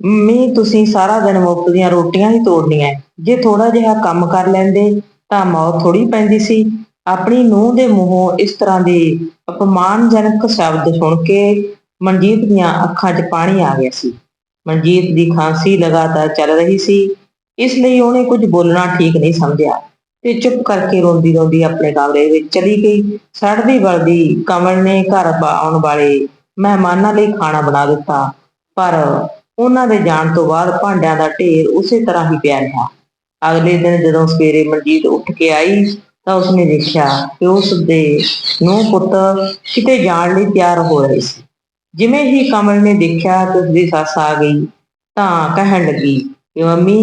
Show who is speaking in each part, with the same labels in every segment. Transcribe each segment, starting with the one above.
Speaker 1: Mummy ਤੁਸੀਂ ਸਾਰਾ ਦਿਨ ਮੁਫਤ ਦੀਆਂ ਰੋਟੀਆਂ ਹੀ ਤੋੜਨੀਆਂ ਜੇ ਥੋੜਾ ਜਿਹਾ ਕੰਮ ਕਰ ਲੈਂਦੇ ਤਾਂ ਮੌਤ ਥੋੜੀ ਪੈਂਦੀ ਸੀ। ਆਪਣੀ ਨੂੰਹ ਦੇ ਮੂੰਹੋਂ ਇਸ ਤਰ੍ਹਾਂ ਦੇ ਅਪਮਾਨਜਨਕ ਸ਼ਬਦ ਸੁਣ ਕੇ ਮਨਜੀਤ ਦੀਆਂ ਅੱਖਾਂ 'ਚ ਪਾਣੀ ਆ ਗਿਆ ਸੀ। ਮਨਜੀਤ ਦੀ ਖਾਂਸੀ ਲਗਾਤਾਰ ਚੱਲ ਰਹੀ ਸੀ। ਇਸ ਲਈ ਉਹਨੇ ਕੁਝ ਬੋਲਣਾ ਠੀਕ ਨਹੀਂ ਸਮਝਿਆ ਤੇ ਚੁੱਪ ਕਰਕੇ ਰੋਂਦੀ ਰੋਂਦੀ ਆਪਣੇ ਕਮਰੇ ਵਿੱਚ ਚਲੀ ਗਈ। ਸੜਦੀ ਬਲਦੀ ਕਮਲ ਨੇ ਘਰ ਆਉਣ ਵਾਲੇ ਮਹਿਮਾਨਾਂ ਲਈ ਖਾਣਾ ਬਣਾ ਦਿੱਤਾ। ਪਰ ਉਹਨਾਂ ਦੇ ਜਾਣ ਤੋਂ ਬਾਅਦ ਭਾਂਡਿਆਂ ਦਾ ਢੇਰ ਉਸੇ ਤਰ੍ਹਾਂ ਹੀ ਪਿਆ ਰਿਹਾ। ਅਗਲੇ ਦਿਨ ਜਦੋਂ ਸਵੇਰੇ ਮਨਜੀਤ ਉੱਠ ਕੇ ਆਈ ਤਾਂ ਉਸਨੇ ਦੇਖਿਆ ਕਿ ਉਸ ਦੇ ਨੂੰਹ ਪੁੱਤ ਕਿਤੇ ਜਾਣ ਲਈ ਤਿਆਰ ਹੋ ਰਹੇ ਸੀ। ਜਿਵੇਂ ਹੀ ਕਮਲ ਨੇ ਦੇਖਿਆ ਕਿ ਉਸਦੀ ਸੱਸ ਆ ਗਈ ਤਾਂ ਕਹਿਣ ਲੱਗੀ ਕਿ ਮੰਮੀ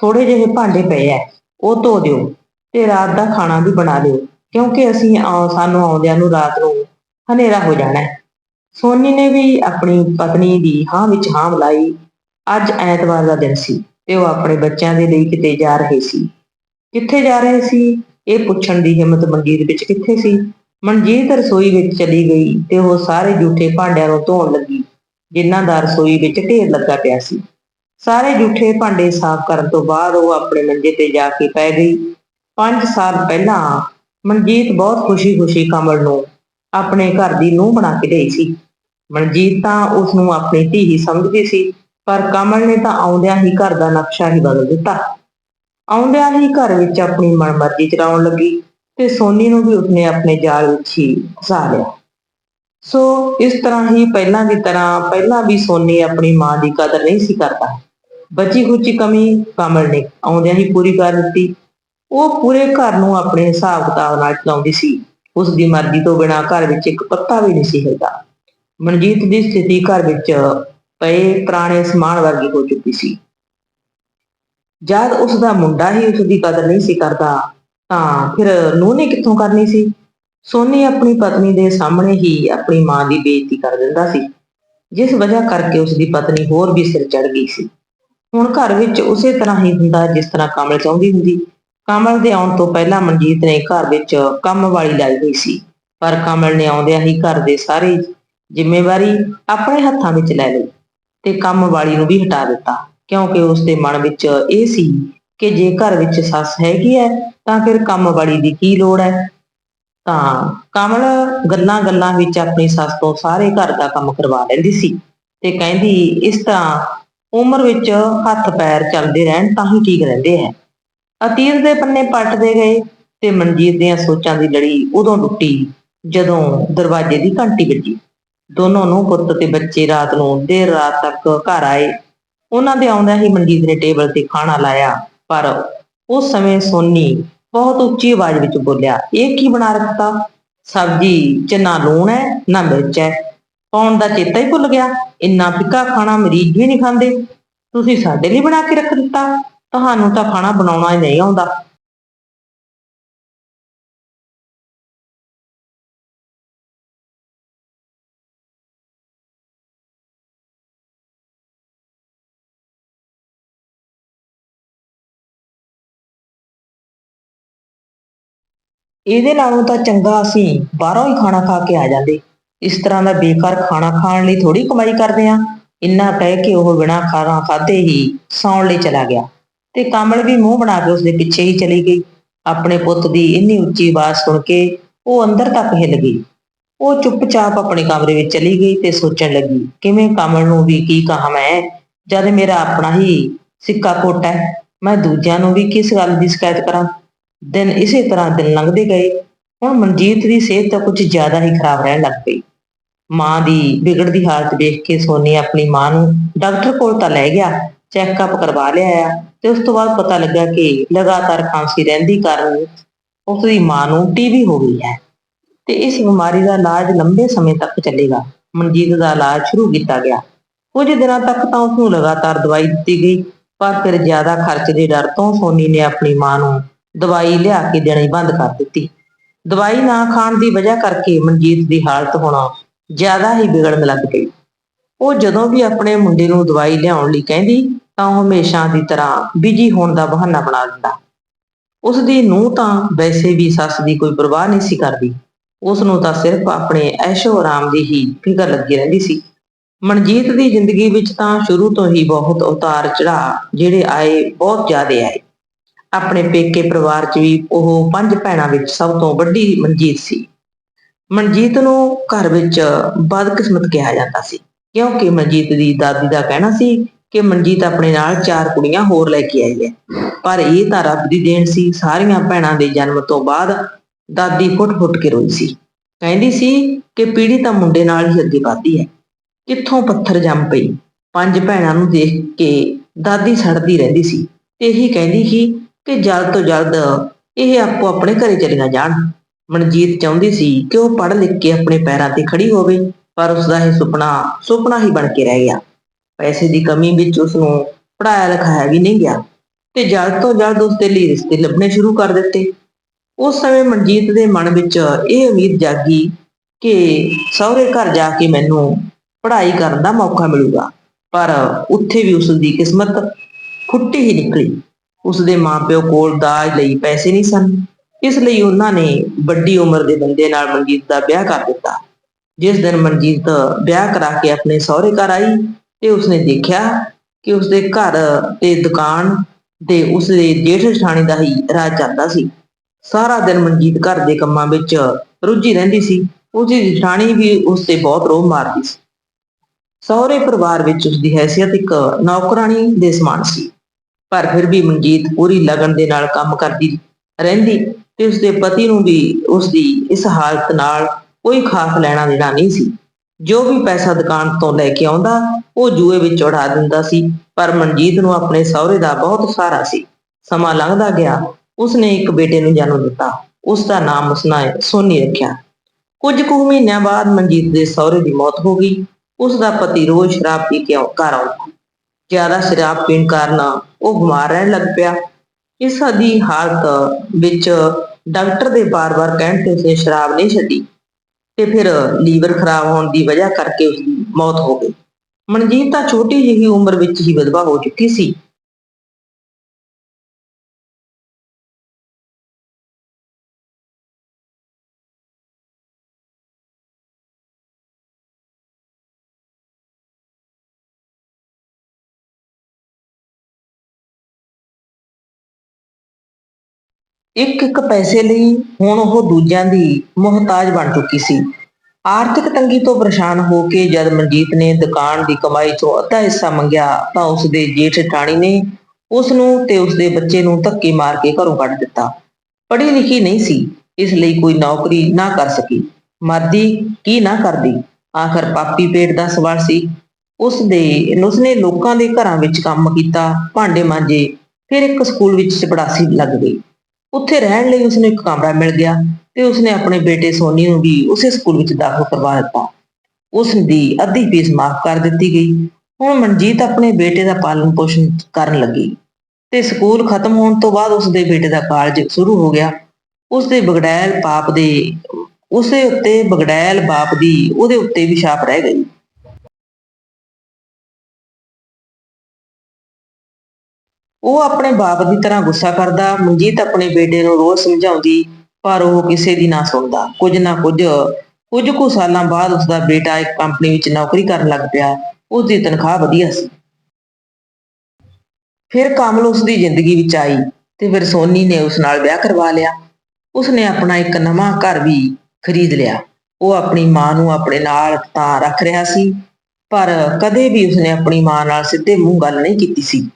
Speaker 1: ਥੋੜੇ ਜਿਹੇ ਭਾਂਡੇ ਪਏ ਐ ਉਹ ਧੋ ਦਿਓ ਤੇ ਰਾਤ ਦਾ ਖਾਣਾ ਵੀ ਬਣਾ ਦਿਓ, ਕਿਉਂਕਿ ਅਸੀਂ ਆਉ, ਸਾਨੂੰ ਆਉਂਦਿਆਂ ਨੂੰ ਰਾਤ ਨੂੰ ਹਨੇਰਾ ਹੋ ਜਾਣਾ ਹੈ। ਸੋਨੀ ਨੇ ਵੀ ਆਪਣੀ ਪਤਨੀ ਦੀ ਹਾਂ ਵਿੱਚ ਹਾਂ ਮਿਲਾਈ ਅੱਜ ਐਤਵਾਰ ਦਾ ਦਿਨ ਸੀ ਤੇ ਉਹ ਆਪਣੇ ਬੱਚਿਆਂ ਦੇ ਲਈ ਕਿਤੇ ਜਾ ਰਹੇ ਸੀ। ਕਿੱਥੇ ਜਾ ਰਹੇ ਸੀ? ਇਹ ਪੁੱਛਣ ਦੀ ਹਿੰਮਤ ਮਨਜੀਤ ਵਿੱਚ ਕਿੱਥੇ ਸੀ? ਮਨਜੀਤ ਰਸੋਈ ਵਿੱਚ ਚਲੀ ਗਈ ਤੇ ਉਹ ਸਾਰੇ ਜੂਠੇ ਭਾਂਡਿਆਂ ਨੂੰ ਧੋਣ ਲੱਗੀ, ਜਿਨ੍ਹਾਂ ਦਾ ਰਸੋਈ ਵਿੱਚ ਢੇਰ ਲੱਗਾ ਪਿਆ ਸੀ। ਸਾਰੇ ਜੂਠੇ ਭਾਂਡੇ ਸਾਫ਼ ਕਰਨ ਤੋਂ ਬਾਅਦ ਉਹ ਆਪਣੇ ਮੰਜੇ ਤੇ ਜਾ ਕੇ ਪੈ ਗਈ। 5 ਸਾਲ ਪਹਿਲਾਂ ਮਨਜੀਤ ਬਹੁਤ ਖੁਸ਼ੀ-ਖੁਸ਼ੀ ਕਮਲ ਨੂੰ ਆਪਣੇ ਘਰ ਦੀ ਨੂੰਹ ਬਣਾ ਕੇ ਲਈ ਸੀ। ਮਨਜੀਤ ਤਾਂ ਉਸ ਨੂੰ ਆਪਣੀ ਧੀ ਹੀ ਸਮਝਦੀ ਸੀ, ਪਰ ਕਮਲ ਨੇ ਤਾਂ ਆਉਂਦਿਆਂ ਹੀ ਘਰ ਦਾ ਨਕਸ਼ਾ ਹੀ ਬਦਲ ਦਿੱਤਾ। ਆਉਂਦਿਆਂ ਹੀ ਘਰ ਵਿੱਚ ਆਪਣੀ ਮਨਮਰਜ਼ੀ ਚਲਾਉਣ ਲੱਗੀ ਤੇ ਸੋਨੀ ਨੂੰ ਵੀ ਉਸਨੇ ਆਪਣੇ ਜਾਲ ਵਿੱਚ ਹੀ ਫਸਾ ਲਿਆ। ਸੋ ਇਸ ਤਰ੍ਹਾਂ ਹੀ ਪਹਿਲਾਂ ਦੀ ਤਰ੍ਹਾਂ ਪਹਿਲਾਂ ਵੀ ਸੋਨੀ ਆਪਣੀ ਮਾਂ ਦੀ ਕਦਰ ਨਹੀਂ ਸੀ ਕਰਦਾ। ਬਚੀ ਖੁਚੀ ਕਮੀ ਕਮਲ ਨੇ ਆਉਂਦਿਆਂ ਹੀ ਪੂਰੀ ਕਰ ਦਿੱਤੀ। ਉਹ ਪੂਰੇ ਘਰ ਨੂੰ ਆਪਣੇ ਹਿਸਾਬ ਕਿਤਾਬ ਨਾਲ ਚਲਾਉਂਦੀ ਸੀ। ਉਸ ਦੀ ਮਰਜ਼ੀ ਤੋਂ ਬਿਨਾਂ ਘਰ ਵਿੱਚ ਇੱਕ ਪੱਤਾ ਵੀ ਨਹੀਂ ਸੀ ਹਿਲਦਾ ਮਨਜੀਤ ਦੀ ਸਥਿਤੀ ਘਰ ਵਿੱਚ ਪਏ ਪੁਰਾਣੇ ਸਮਾਨ ਵਰਗੀ ਹੋ ਚੁੱਕੀ ਸੀ। ਜਦ ਉਸ ਦਾ ਮੁੰਡਾ ਹੀ ਉਸ ਦੀ ਕਦਰ ਨਹੀਂ ਸੀ ਕਰਦਾ, ਤਾਂ ਫਿਰ ਨੂੰਹ ਨੇ ਕਿੱਥੋਂ ਕਰਨੀ ਸੀ? ਸੋਨੀ ਆਪਣੀ ਪਤਨੀ ਦੇ ਸਾਹਮਣੇ ਹੀ ਆਪਣੀ ਮਾਂ ਦੀ ਬੇਇੱਜ਼ਤੀ ਕਰ ਦਿੰਦਾ ਸੀ, ਜਿਸ ਵਜ੍ਹਾ ਕਰਕੇ ਉਸ ਦੀ ਪਤਨੀ ਹੋਰ ਵੀ ਸਿਰ ਚੜ ਗਈ ਸੀ। ਹੁਣ ਘਰ ਵਿੱਚ ਉਸੇ ਤਰ੍ਹਾਂ ਹੀ ਹੁੰਦਾ ਜਿਸ ਤਰ੍ਹਾਂ ਕਮਲ ਚਾਹੁੰਦੀ ਹੁੰਦੀ। ਕਮਲ ਦੇ ਆਉਣ ਤੋਂ ਪਹਿਲਾਂ ਮਨਜੀਤ ਨੇ ਘਰ ਵਿੱਚ ਕੰਮ ਵਾਲੀ ਲਾਈ ਹੋਈ ਸੀ। ਪਰ ਕਮਲ ਨੇ ਆਉਂਦਿਆਂ ਹੀ ਘਰ ਦੇ ਸਾਰੇ ਜ਼ਿੰਮੇਵਾਰੀ ਆਪਣੇ ਹੱਥਾਂ ਵਿੱਚ ਲੈ ਲਈ ਤੇ ਕੰਮ ਵਾਲੀ ਨੂੰ ਵੀ ਹਟਾ ਦਿੱਤਾ। ਕਿਉਂਕਿ ਉਸ ਦੇ ਮਨ ਵਿੱਚ ਇਹ ਸੀ ਕਿ ਜੇ ਘਰ ਵਿੱਚ ਸੱਸ ਹੈਗੀ ਹੈ, ਤਾਂ ਫਿਰ ਕੰਮ ਵਾਲੀ ਦੀ ਕੀ ਲੋੜ ਹੈ? ਤਾਂ ਕਮਲ ਗੱਲਾਂ-ਗੱਲਾਂ ਵਿੱਚ ਆਪਣੀ ਸੱਸ ਤੋਂ ਸਾਰੇ ਘਰ ਦਾ ਕੰਮ ਕਰਵਾ ਲੈਂਦੀ ਸੀ ਤੇ ਕਹਿੰਦੀ, ਇਸ ਤਰ੍ਹਾਂ ਉਮਰ ਵਿੱਚ ਹੱਥ ਪੈਰ ਚੱਲਦੇ ਰਹਿਣ ਤਾਂ ਹੀ ਠੀਕ ਰਹਿੰਦੇ ਹੈ। ਅਤੀਤ ਦੇ ਪੰਨੇ ਪੱਟਦੇ ਗਏ ਤੇ ਮਨਜੀਤ ਦੀਆਂ ਸੋਚਾਂ ਦੀ ਲੜੀ ਉਦੋਂ ਟੁੱਟੀ ਜਦੋਂ ਦਰਵਾਜ਼ੇ ਦੀ ਘੰਟੀ ਵੱਜੀ। ਦੋਨੋਂ ਨੂੰ ਪੁੱਤ ਤੇ ਬੱਚੇ ਰਾਤ ਨੂੰ ਦੇਰ ਰਾਤ ਤੱਕ ਘਰ ਆਏ। ਉਹਨਾਂ ਦੇ ਆਉਂਦਿਆਂ ਹੀ ਮਨਜੀਤ ਨੇ ਟੇਬਲ ਤੇ ਖਾਣਾ ਲਾਇਆ, ਪਰ ਉਸ ਸਮੇਂ ਸੋਨੀ ਬਹੁਤ ਉੱਚੀ ਆਵਾਜ਼ ਵਿੱਚ ਬੋਲਿਆ, ਇਹ ਕੀ ਬਣਾ ਰੱਖਤਾ? ਸਬਜ਼ੀ 'ਚ ਨਾ ਲੂਣ ਹੈ ਨਾ ਮਿਰਚ ਹੈ ਪਾਉਣ ਦਾ ਚੇਤਾ ਹੀ ਭੁੱਲ ਗਿਆ। ਇੰਨਾ ਫਿੱਕਾ ਖਾਣਾ ਮਰੀਜ਼ ਵੀ ਨਹੀਂ ਖਾਂਦੇ। ਤੁਸੀਂ ਸਾਡੇ ਲਈ ਬਣਾ ਕੇ ਰੱਖ ਦਿੱਤਾ। ਤੁਹਾਨੂੰ ਤਾਂ ਖਾਣਾ ਬਣਾਉਣਾ ਹੀ ਨਹੀਂ ਆਉਂਦਾ। ਇਹਦੇ ਨਾਲੋਂ ਤਾਂ ਚੰਗਾ ਅਸੀਂ ਬਾਹਰੋਂ ਹੀ ਖਾਣਾ ਖਾ ਕੇ ਆ ਜਾਂਦੇ। ਇਸ ਤਰ੍ਹਾਂ ਦਾ ਬੇਕਾਰ ਖਾਣਾ ਖਾਣ ਲਈ ਥੋੜੀ ਕਮਾਈ ਕਰਦੇ ਆ ਇੰਨਾ ਕਹਿ ਕੇ ਉਹ ਬਿਨਾਂ ਖਾਣਾ ਖਾਦੇ ਹੀ ਸੌਣ ਲਈ ਚਲਾ ਗਿਆ। ਤੇ ਕਮਲ ਵੀ ਮੂੰਹ ਬਣਾ ਕੇ ਉਸਦੇ ਪਿੱਛੇ ਹੀ ਚਲੀ ਗਈ। ਆਪਣੇ ਪੁੱਤ ਦੀ ਇੰਨੀ ਉੱਚੀ ਆਵਾਜ਼ ਸੁਣ ਕੇ ਉਹ ਅੰਦਰ ਤੱਕ ਹਿੱਲ ਗਈ। ਉਹ ਚੁੱਪਚਾਪ ਆਪਣੇ ਕਮਰੇ ਵਿੱਚ ਚਲੀ ਗਈ ਤੇ ਸੋਚਣ ਲੱਗੀ, ਕਿਵੇਂ ਕਮਲ ਨੂੰ ਵੀ ਕੀ ਕਹਾਂ ਮੈਂ? ਜਦ ਮੇਰਾ ਆਪਣਾ ਹੀ ਸਿੱਕਾ ਕੋਟਾ ਹੈ, ਮੈਂ ਦੂਜਿਆਂ ਨੂੰ ਵੀ ਕਿਸ ਗੱਲ ਦੀ ਸ਼ਿਕਾਇਤ ਕਰਾਂ? ਦਿਨ ਇਸੇ ਤਰ੍ਹਾਂ ਦਿਨ ਲੰਘਦੇ ਗਏ। ਹੁਣ ਮਨਜੀਤ ਦੀ ਸਿਹਤ ਤਾਂ ਕੁਝ ਜ਼ਿਆਦਾ ਹੀ ਖਰਾਬ ਰਹਿਣ ਲੱਗ ਪਈ। ਮਾਂ ਦੀ ਵਿਗੜਦੀ ਹਾਲਤ ਦੇਖ ਕੇ ਸੋਨੀ ਆਪਣੀ ਮਾਂ ਨੂੰ ਡਾਕਟਰ ਕੋਲ ਤਾਂ ਲੈ ਗਿਆ ਚੈੱਕਅਪ ਕਰਵਾ ਲਿਆ ਤੇ ਉਸ ਤੋਂ ਬਾਅਦ ਪਤਾ ਲੱਗਾ ਕਿ ਲਗਾਤਾਰ ਖਾਂਸੀ ਰਹਿੰਦੀ ਕਾਰਨ ਉਸ ਦੀ ਮਾਂ ਨੂੰ ਟੀਵੀ ਹੋ ਗਈ ਹੈ ਤੇ ਇਸ ਬਿਮਾਰੀ ਦਾ ਇਲਾਜ ਲੰਬੇ ਸਮੇਂ ਤੱਕ ਚੱਲੇਗਾ। ਮਨਜੀਤ ਦਾ ਇਲਾਜ ਸ਼ੁਰੂ ਕੀਤਾ ਗਿਆ। ਕੁਝ ਦਿਨਾਂ ਤੱਕ ਤਾਂ ਉਸ ਨੂੰ ਲਗਾਤਾਰ ਦਵਾਈ ਦਿੱਤੀ ਗਈ, ਪਰ ਫਿਰ ਜ਼ਿਆਦਾ ਖਰਚ ਦੇ ਡਰ ਤੋਂ ਸੋਨੀ ਨੇ ਆਪਣੀ ਮਾਂ ਨੂੰ ਦਵਾਈ ਲਿਆ ਕੇ ਦੇਣੀ ਬੰਦ ਕਰ ਦਿੱਤੀ। ਦਵਾਈ ਨਾ ਖਾਣ ਦੀ ਵਜ੍ਹਾ ਕਰਕੇ ਮਨਜੀਤ ਦੀ ਹਾਲਤ ਹੋਣਾ ਜ਼ਿਆਦਾ ਹੀ ਵਿਗੜਨ ਲੱਗ ਗਈ ਉਹ ਜਦੋਂ ਵੀ ਆਪਣੇ ਮੁੰਡੇ ਨੂੰ ਦਵਾਈ ਲਿਆਉਣ ਲਈ ਕਹਿੰਦੀ ਤਾਂ ਉਹ ਹਮੇਸ਼ਾ ਦੀ ਤਰ੍ਹਾਂ ਬਿਜ਼ੀ ਹੋਣ ਦਾ ਬਹਾਨਾ ਬਣਾ ਦਿੰਦਾ ਉਸ ਦੀ ਨੂੰਹ ਤਾਂ ਵੈਸੇ ਵੀ ਸੱਸ ਦੀ ਕੋਈ ਪਰਵਾਹ ਨਹੀਂ ਸੀ ਕਰਦੀ। ਉਸ ਨੂੰ ਤਾਂ ਸਿਰਫ ਆਪਣੇ ਐਸ਼ੋ ਆਰਾਮ ਦੀ ਹੀ ਫਿਕਰ ਲੱਗੀ ਰਹਿੰਦੀ ਸੀ। ਮਨਜੀਤ ਦੀ ਜ਼ਿੰਦਗੀ ਵਿੱਚ ਤਾਂ ਸ਼ੁਰੂ ਤੋਂ ਹੀ ਬਹੁਤ ਉਤਾਰ ਚੜਾਅ ਜਿਹੜੇ ਆਏ ਬਹੁਤ ਜ਼ਿਆਦੇ ਆਏ। ਆਪਣੇ ਪੇਕੇ ਪਰਿਵਾਰ 'ਚ ਵੀ ਉਹ ਪੰਜ ਭੈਣਾਂ ਵਿੱਚ ਸਭ ਤੋਂ ਵੱਡੀ ਮਨਜੀਤ ਸੀ। ਮਨਜੀਤ ਨੂੰ ਘਰ ਵਿੱਚ ਬਦਕਿਸਮਤ ਕਿਹਾ ਜਾਂਦਾ ਸੀ, ਕਿਉਂਕਿ ਮਨਜੀਤ ਦੀ ਦਾਦੀ ਦਾ ਕਹਿਣਾ ਸੀ ਕਿ ਮਨਜੀਤ ਆਪਣੇ ਨਾਲ ਚਾਰ ਕੁੜੀਆਂ ਹੋਰ ਲੈ ਕੇ ਆਈ ਹੈ। ਪਰ ਇਹ ਤਾਂ ਰੱਬ ਦੀ ਦੇਣ ਸੀ। ਸਾਰੀਆਂ ਭੈਣਾਂ ਦੇ ਜਨਮ ਤੋਂ ਬਾਅਦ ਦਾਦੀ ਫੁੱਟ-ਫੁੱਟ ਕੇ ਰੋਈ ਸੀ। ਕਹਿੰਦੀ ਸੀ ਕਿ ਪੀੜੀ ਤਾਂ ਮੁੰਡੇ ਨਾਲ ਹੀ ਅੱਗੇ ਵਧਦੀ ਹੈ। ਕਿੱਥੋਂ ਪੱਥਰ ਜੰਮ ਪਈ? ਪੰਜ ਭੈਣਾਂ ਨੂੰ ਦੇਖ ਕੇ ਦਾਦੀ ਸੜਦੀ ਰਹਿੰਦੀ ਸੀ। ਤੇ ਇਹੀ ਕਹਿੰਦੀ ਸੀ ਕਿ ਜਲਦ ਤੋਂ ਜਲਦ ਇਹ ਆਪੋ ਆਪਣੇ ਘਰੇ ਚਲੀਆਂ ਜਾਣ। ਮਨਜੀਤ ਚਾਹੁੰਦੀ ਸੀ ਕਿ ਉਹ ਪੜ੍ਹ ਲਿਖ ਕੇ ਆਪਣੇ ਪੈਰਾਂ ਤੇ ਖੜੀ ਹੋਵੇ, ਪਰ ਉਸ ਦਾ ਇਹ ਸੁਪਨਾ ਸੁਪਨਾ ਹੀ ਬਣ ਕੇ ਰਹਿ ਗਿਆ। ਪੈਸੇ ਦੀ ਕਮੀ ਵਿੱਚ ਉਸ ਨੂੰ ਪੜਾਇਆ ਲਿਖਾਇਆ ਵੀ ਨਹੀਂ ਗਿਆ ਤੇ ਜਲਦ ਤੋਂ ਜਲਦ ਉਸ ਦੇ ਲਈ ਰਿਸ਼ਤੇ ਲੱਭਣੇ ਸ਼ੁਰੂ ਕਰ ਦਿੱਤੇ। ਉਸ ਸਮੇਂ ਮਨਜੀਤ ਦੇ ਮਨ ਵਿੱਚ ਇਹ ਉਮੀਦ ਜਾਗੀ ਕਿ ਸਹੁਰੇ ਘਰ ਜਾ ਕੇ ਮੈਨੂੰ ਪੜ੍ਹਾਈ ਕਰਨ ਦਾ ਮੌਕਾ ਮਿਲੂਗਾ। ਪਰ ਉੱਥੇ ਵੀ ਉਸ ਦੀ ਕਿਸਮਤ ਫੁੱਟੀ ਹੀ ਨਿਕਲੀ। ਉਸ ਦੇ ਮਾਪਿਓ ਕੋਲ ਦਾਜ ਲਈ ਪੈਸੇ ਨਹੀਂ ਸਨ। ਇਸ ਲਈ ਉਹਨਾਂ ਨੇ ਵੱਡੀ ਉਮਰ ਦੇ ਬੰਦੇ ਨਾਲ ਮਨਜੀਤ ਦਾ ਵਿਆਹ ਕਰ ਦਿੱਤਾ। ਜਿਸ ਦਿਨ ਮਨਜੀਤ ਵਿਆਹ ਕਰਾ ਕੇ ਆਪਣੇ ਸਹੁਰੇ ਘਰ ਆਈ ਤੇ ਉਸਨੇ ਦੇਖਿਆ ਕਿ ਉਸਦੇ ਘਰ ਤੇ ਦੁਕਾਨ ਤੇ ਉਸਦੇ ਜੇਠ ਜਠਾਣੀ ਦਾ ਹੀ ਰਾਜ ਚੱਲਦਾ ਸੀ। ਸਾਰਾ ਦਿਨ ਮਨਜੀਤ ਘਰ ਦੇ ਕੰਮਾਂ ਵਿੱਚ ਰੁੱਝੀ ਰਹਿੰਦੀ ਸੀ। ਉਸਦੀ ਜਠਾਣੀ ਵੀ ਉਸ ਤੇ ਬਹੁਤ ਰੋਹ ਮਾਰਦੀ ਸੀ। ਸਹੁਰੇ ਪਰਿਵਾਰ ਵਿੱਚ ਉਸਦੀ ਹੈਸੀਅਤ ਇੱਕ ਨੌਕਰਾਨੀ ਦੇ ਸਮਾਨ ਸੀ। ਪਰ ਫਿਰ ਵੀ ਮਨਜੀਤ ਪੂਰੀ ਲਗਨ ਦੇ ਨਾਲ ਕੰਮ ਕਰਦੀ ਰਹਿੰਦੀ ਤੇ ਉਸਦੇ ਪਤੀ ਨੂੰ ਵੀ ਉਸਦੀ ਇਸ ਹਾਲਤ ਨਾਲ ਕੋਈ ਖਾਸ ਲੈਣਾ ਦੇਣਾ ਨਹੀਂ ਸੀ। ਜੋ ਵੀ ਪੈਸਾ ਦੁਕਾਨ ਤੋਂ ਲੈ ਕੇ ਆਉਂਦਾ, ਉਹ ਜੂਏ ਵਿੱਚ ਉਡਾ ਦਿੰਦਾ ਸੀ। ਪਰ ਮਨਜੀਤ ਨੂੰ ਆਪਣੇ ਸਹੁਰੇ ਦਾ ਬਹੁਤ ਸਹਾਰਾ ਸੀ। ਸਮਾਂ ਲੰਘਦਾ ਗਿਆ। ਉਸਨੇ ਇੱਕ ਬੇਟੇ ਨੂੰ ਜਨਮ ਦਿੱਤਾ। ਉਸ ਦਾ ਨਾਮ ਉਸਨੇ ਸੋਨੀ ਰੱਖਿਆ। ਕੁਝ ਕੁ ਮਹੀਨਿਆਂ ਬਾਅਦ ਮਨਜੀਤ ਦੇ ਸਹੁਰੇ ਦੀ ਮੌਤ ਹੋ ਗਈ। ਉਸ ਦਾ ਪਤੀ ਰੋਜ਼ ਸ਼ਰਾਬ ਪੀ ਕੇ ਘਰ ਆਉਂਦਾ। ਜ਼ਿਆਦਾ ਸ਼ਰਾਬ ਪੀਣ ਕਾਰਨ ਉਹ ਬਿਮਾਰ ਰਹਿਣ ਲੱਗ ਪਿਆ। ਇਸ ਦੀ ਹਾਲਤ ਵਿੱਚ ਡਾਕਟਰ ਦੇ ਬਾਰ-ਬਾਰ ਕਹਿਣ ਤੇ ਉਸਨੇ ਸ਼ਰਾਬ ਨਹੀਂ ਛੱਡੀ। ਤੇ ਫਿਰ ਲੀਵਰ ਖਰਾਬ ਹੋਣ ਦੀ ਵਜ੍ਹਾ ਕਰਕੇ ਉਸ ਮੌਤ ਹੋ ਗਈ। ਮਨਜੀਤ ਤਾਂ ਛੋਟੀ ਜਿਹੀ ਉਮਰ ਵਿੱਚ ਹੀ ਵਿਧਵਾ ਹੋ ਚੁੱਕੀ ਸੀ। ਇੱਕ ਇੱਕ ਪੈਸੇ ਲਈ ਹੁਣ ਉਹ ਦੂਜਿਆਂ ਦੀ ਮੁਹਤਾਜ ਬਣ ਚੁੱਕੀ ਸੀ। ਆਰਥਿਕ ਤੰਗੀ ਤੋਂ ਪਰੇਸ਼ਾਨ ਹੋ ਕੇ ਜਦ ਮਨਜੀਤ ਨੇ ਦੁਕਾਨ ਦੀ ਕਮਾਈ ਤੋਂ ਅੱਧਾ ਹਿੱਸਾ ਮੰਗਿਆ ਤਾਂ ਉਸ ਦੇ ਜੇਠ ਠਾਣੀ ਨੇ ਉਸ ਨੂੰ ਤੇ ਉਸ ਦੇ ਬੱਚੇ ਨੂੰ ਧੱਕੇ ਮਾਰ ਕੇ ਘਰੋਂ ਕੱਢ ਦਿੱਤਾ। ਪੜ੍ਹੀ ਲਿਖੀ ਨਹੀਂ ਸੀ, ਇਸ ਲਈ ਕੋਈ ਨੌਕਰੀ ਨਾ ਕਰ ਸਕੀ। ਮਰਦੀ ਕੀ ਨਾ ਕਰਦੀ? ਆਖਰ ਪਾਪੀ ਪੇਟ ਦਾ ਸਵਾਲ ਸੀ। ਉਸ ਦੇ ਉਸਨੇ ਲੋਕਾਂ ਦੇ ਘਰਾਂ ਵਿੱਚ ਕੰਮ ਕੀਤਾ, ਭਾਂਡੇ ਮਾਂਜੇ, ਫਿਰ ਇੱਕ ਸਕੂਲ ਵਿੱਚ ਚਪੜਾਸੀ ਲੱਗ ਗਈ। ਉੱਥੇ ਰਹਿਣ ਲਈ ਉਸਨੂੰ ਇੱਕ ਕਮਰਾ ਮਿਲ ਗਿਆ ਤੇ ਉਸਨੇ ਆਪਣੇ ਬੇਟੇ ਸੋਨੀ ਨੂੰ ਵੀ ਉਸੇ ਸਕੂਲ ਵਿੱਚ ਦਾਖਲ ਕਰਵਾ ਦਿੱਤਾ। ਉਸ ਦੀ ਅੱਧੀ ਫੀਸ ਮਾਫ ਕਰ ਦਿੱਤੀ ਗਈ। ਹੁਣ ਮਨਜੀਤ ਆਪਣੇ ਬੇਟੇ ਦਾ ਪਾਲਣ ਪੋਸ਼ਣ ਕਰਨ ਲੱਗੀ ਤੇ ਸਕੂਲ ਖਤਮ ਹੋਣ ਤੋਂ ਬਾਅਦ ਉਸ ਦੇ ਬੇਟੇ ਦਾ ਕਾਲਜ ਸ਼ੁਰੂ ਹੋ ਗਿਆ। ਉਸ ਦੇ ਬਗੜੈਲ ਪਾਪ ਦੇ, ਉਸੇ ਉੱਤੇ ਬਗੜੈਲ ਬਾਪ ਦੀ ਉਹਦੇ ਉੱਤੇ ਵੀ ਛਾਪ ਰਹਿ ਗਈ। ਉਹ ਆਪਣੇ ਬਾਪ ਦੀ ਤਰ੍ਹਾਂ ਗੁੱਸਾ ਕਰਦਾ, ਮਨਜੀਤ ਆਪਣੇ ਬੇਟੇ ਨੂੰ ਰੋਜ਼ ਸਮਝਾਉਂਦੀ, ਪਰ ਉਹ ਕਿਸੇ ਦੀ ਨਾ ਸੁਣਦਾ। ਕੁਝ ਨਾ ਕੁਝ ਕੁਝ ਕੁ ਸਾਲਾਂ ਬਾਅਦ ਉਸ ਦਾ ਬੇਟਾ ਇੱਕ ਕੰਪਨੀ ਵਿੱਚ ਨੌਕਰੀ ਕਰਨ ਲੱਗ ਪਿਆ। ਉਸ ਦੀ ਤਨਖਾਹ ਵਧੀਆ ਸੀ। ਫਿਰ ਕਮਲ ਉਸ ਦੀ ਜ਼ਿੰਦਗੀ ਵਿੱਚ ਆਈ ਤੇ ਫਿਰ ਸੋਨੀ ਨੇ ਉਸ ਨਾਲ ਵਿਆਹ ਕਰਵਾ ਲਿਆ। ਉਸ ਨੇ ਆਪਣਾ ਇੱਕ ਨਵਾਂ ਘਰ ਵੀ ਖਰੀਦ ਲਿਆ। ਉਹ ਆਪਣੀ ਮਾਂ ਨੂੰ ਆਪਣੇ ਨਾਲ ਤਾਂ ਰੱਖ ਰਿਹਾ ਸੀ, ਪਰ ਕਦੇ ਵੀ ਉਸਨੇ ਆਪਣੀ ਮਾਂ ਨਾਲ ਸਿੱਧੇ ਮੂੰਹ ਗੱਲ ਨਹੀਂ ਕੀਤੀ ਸੀ।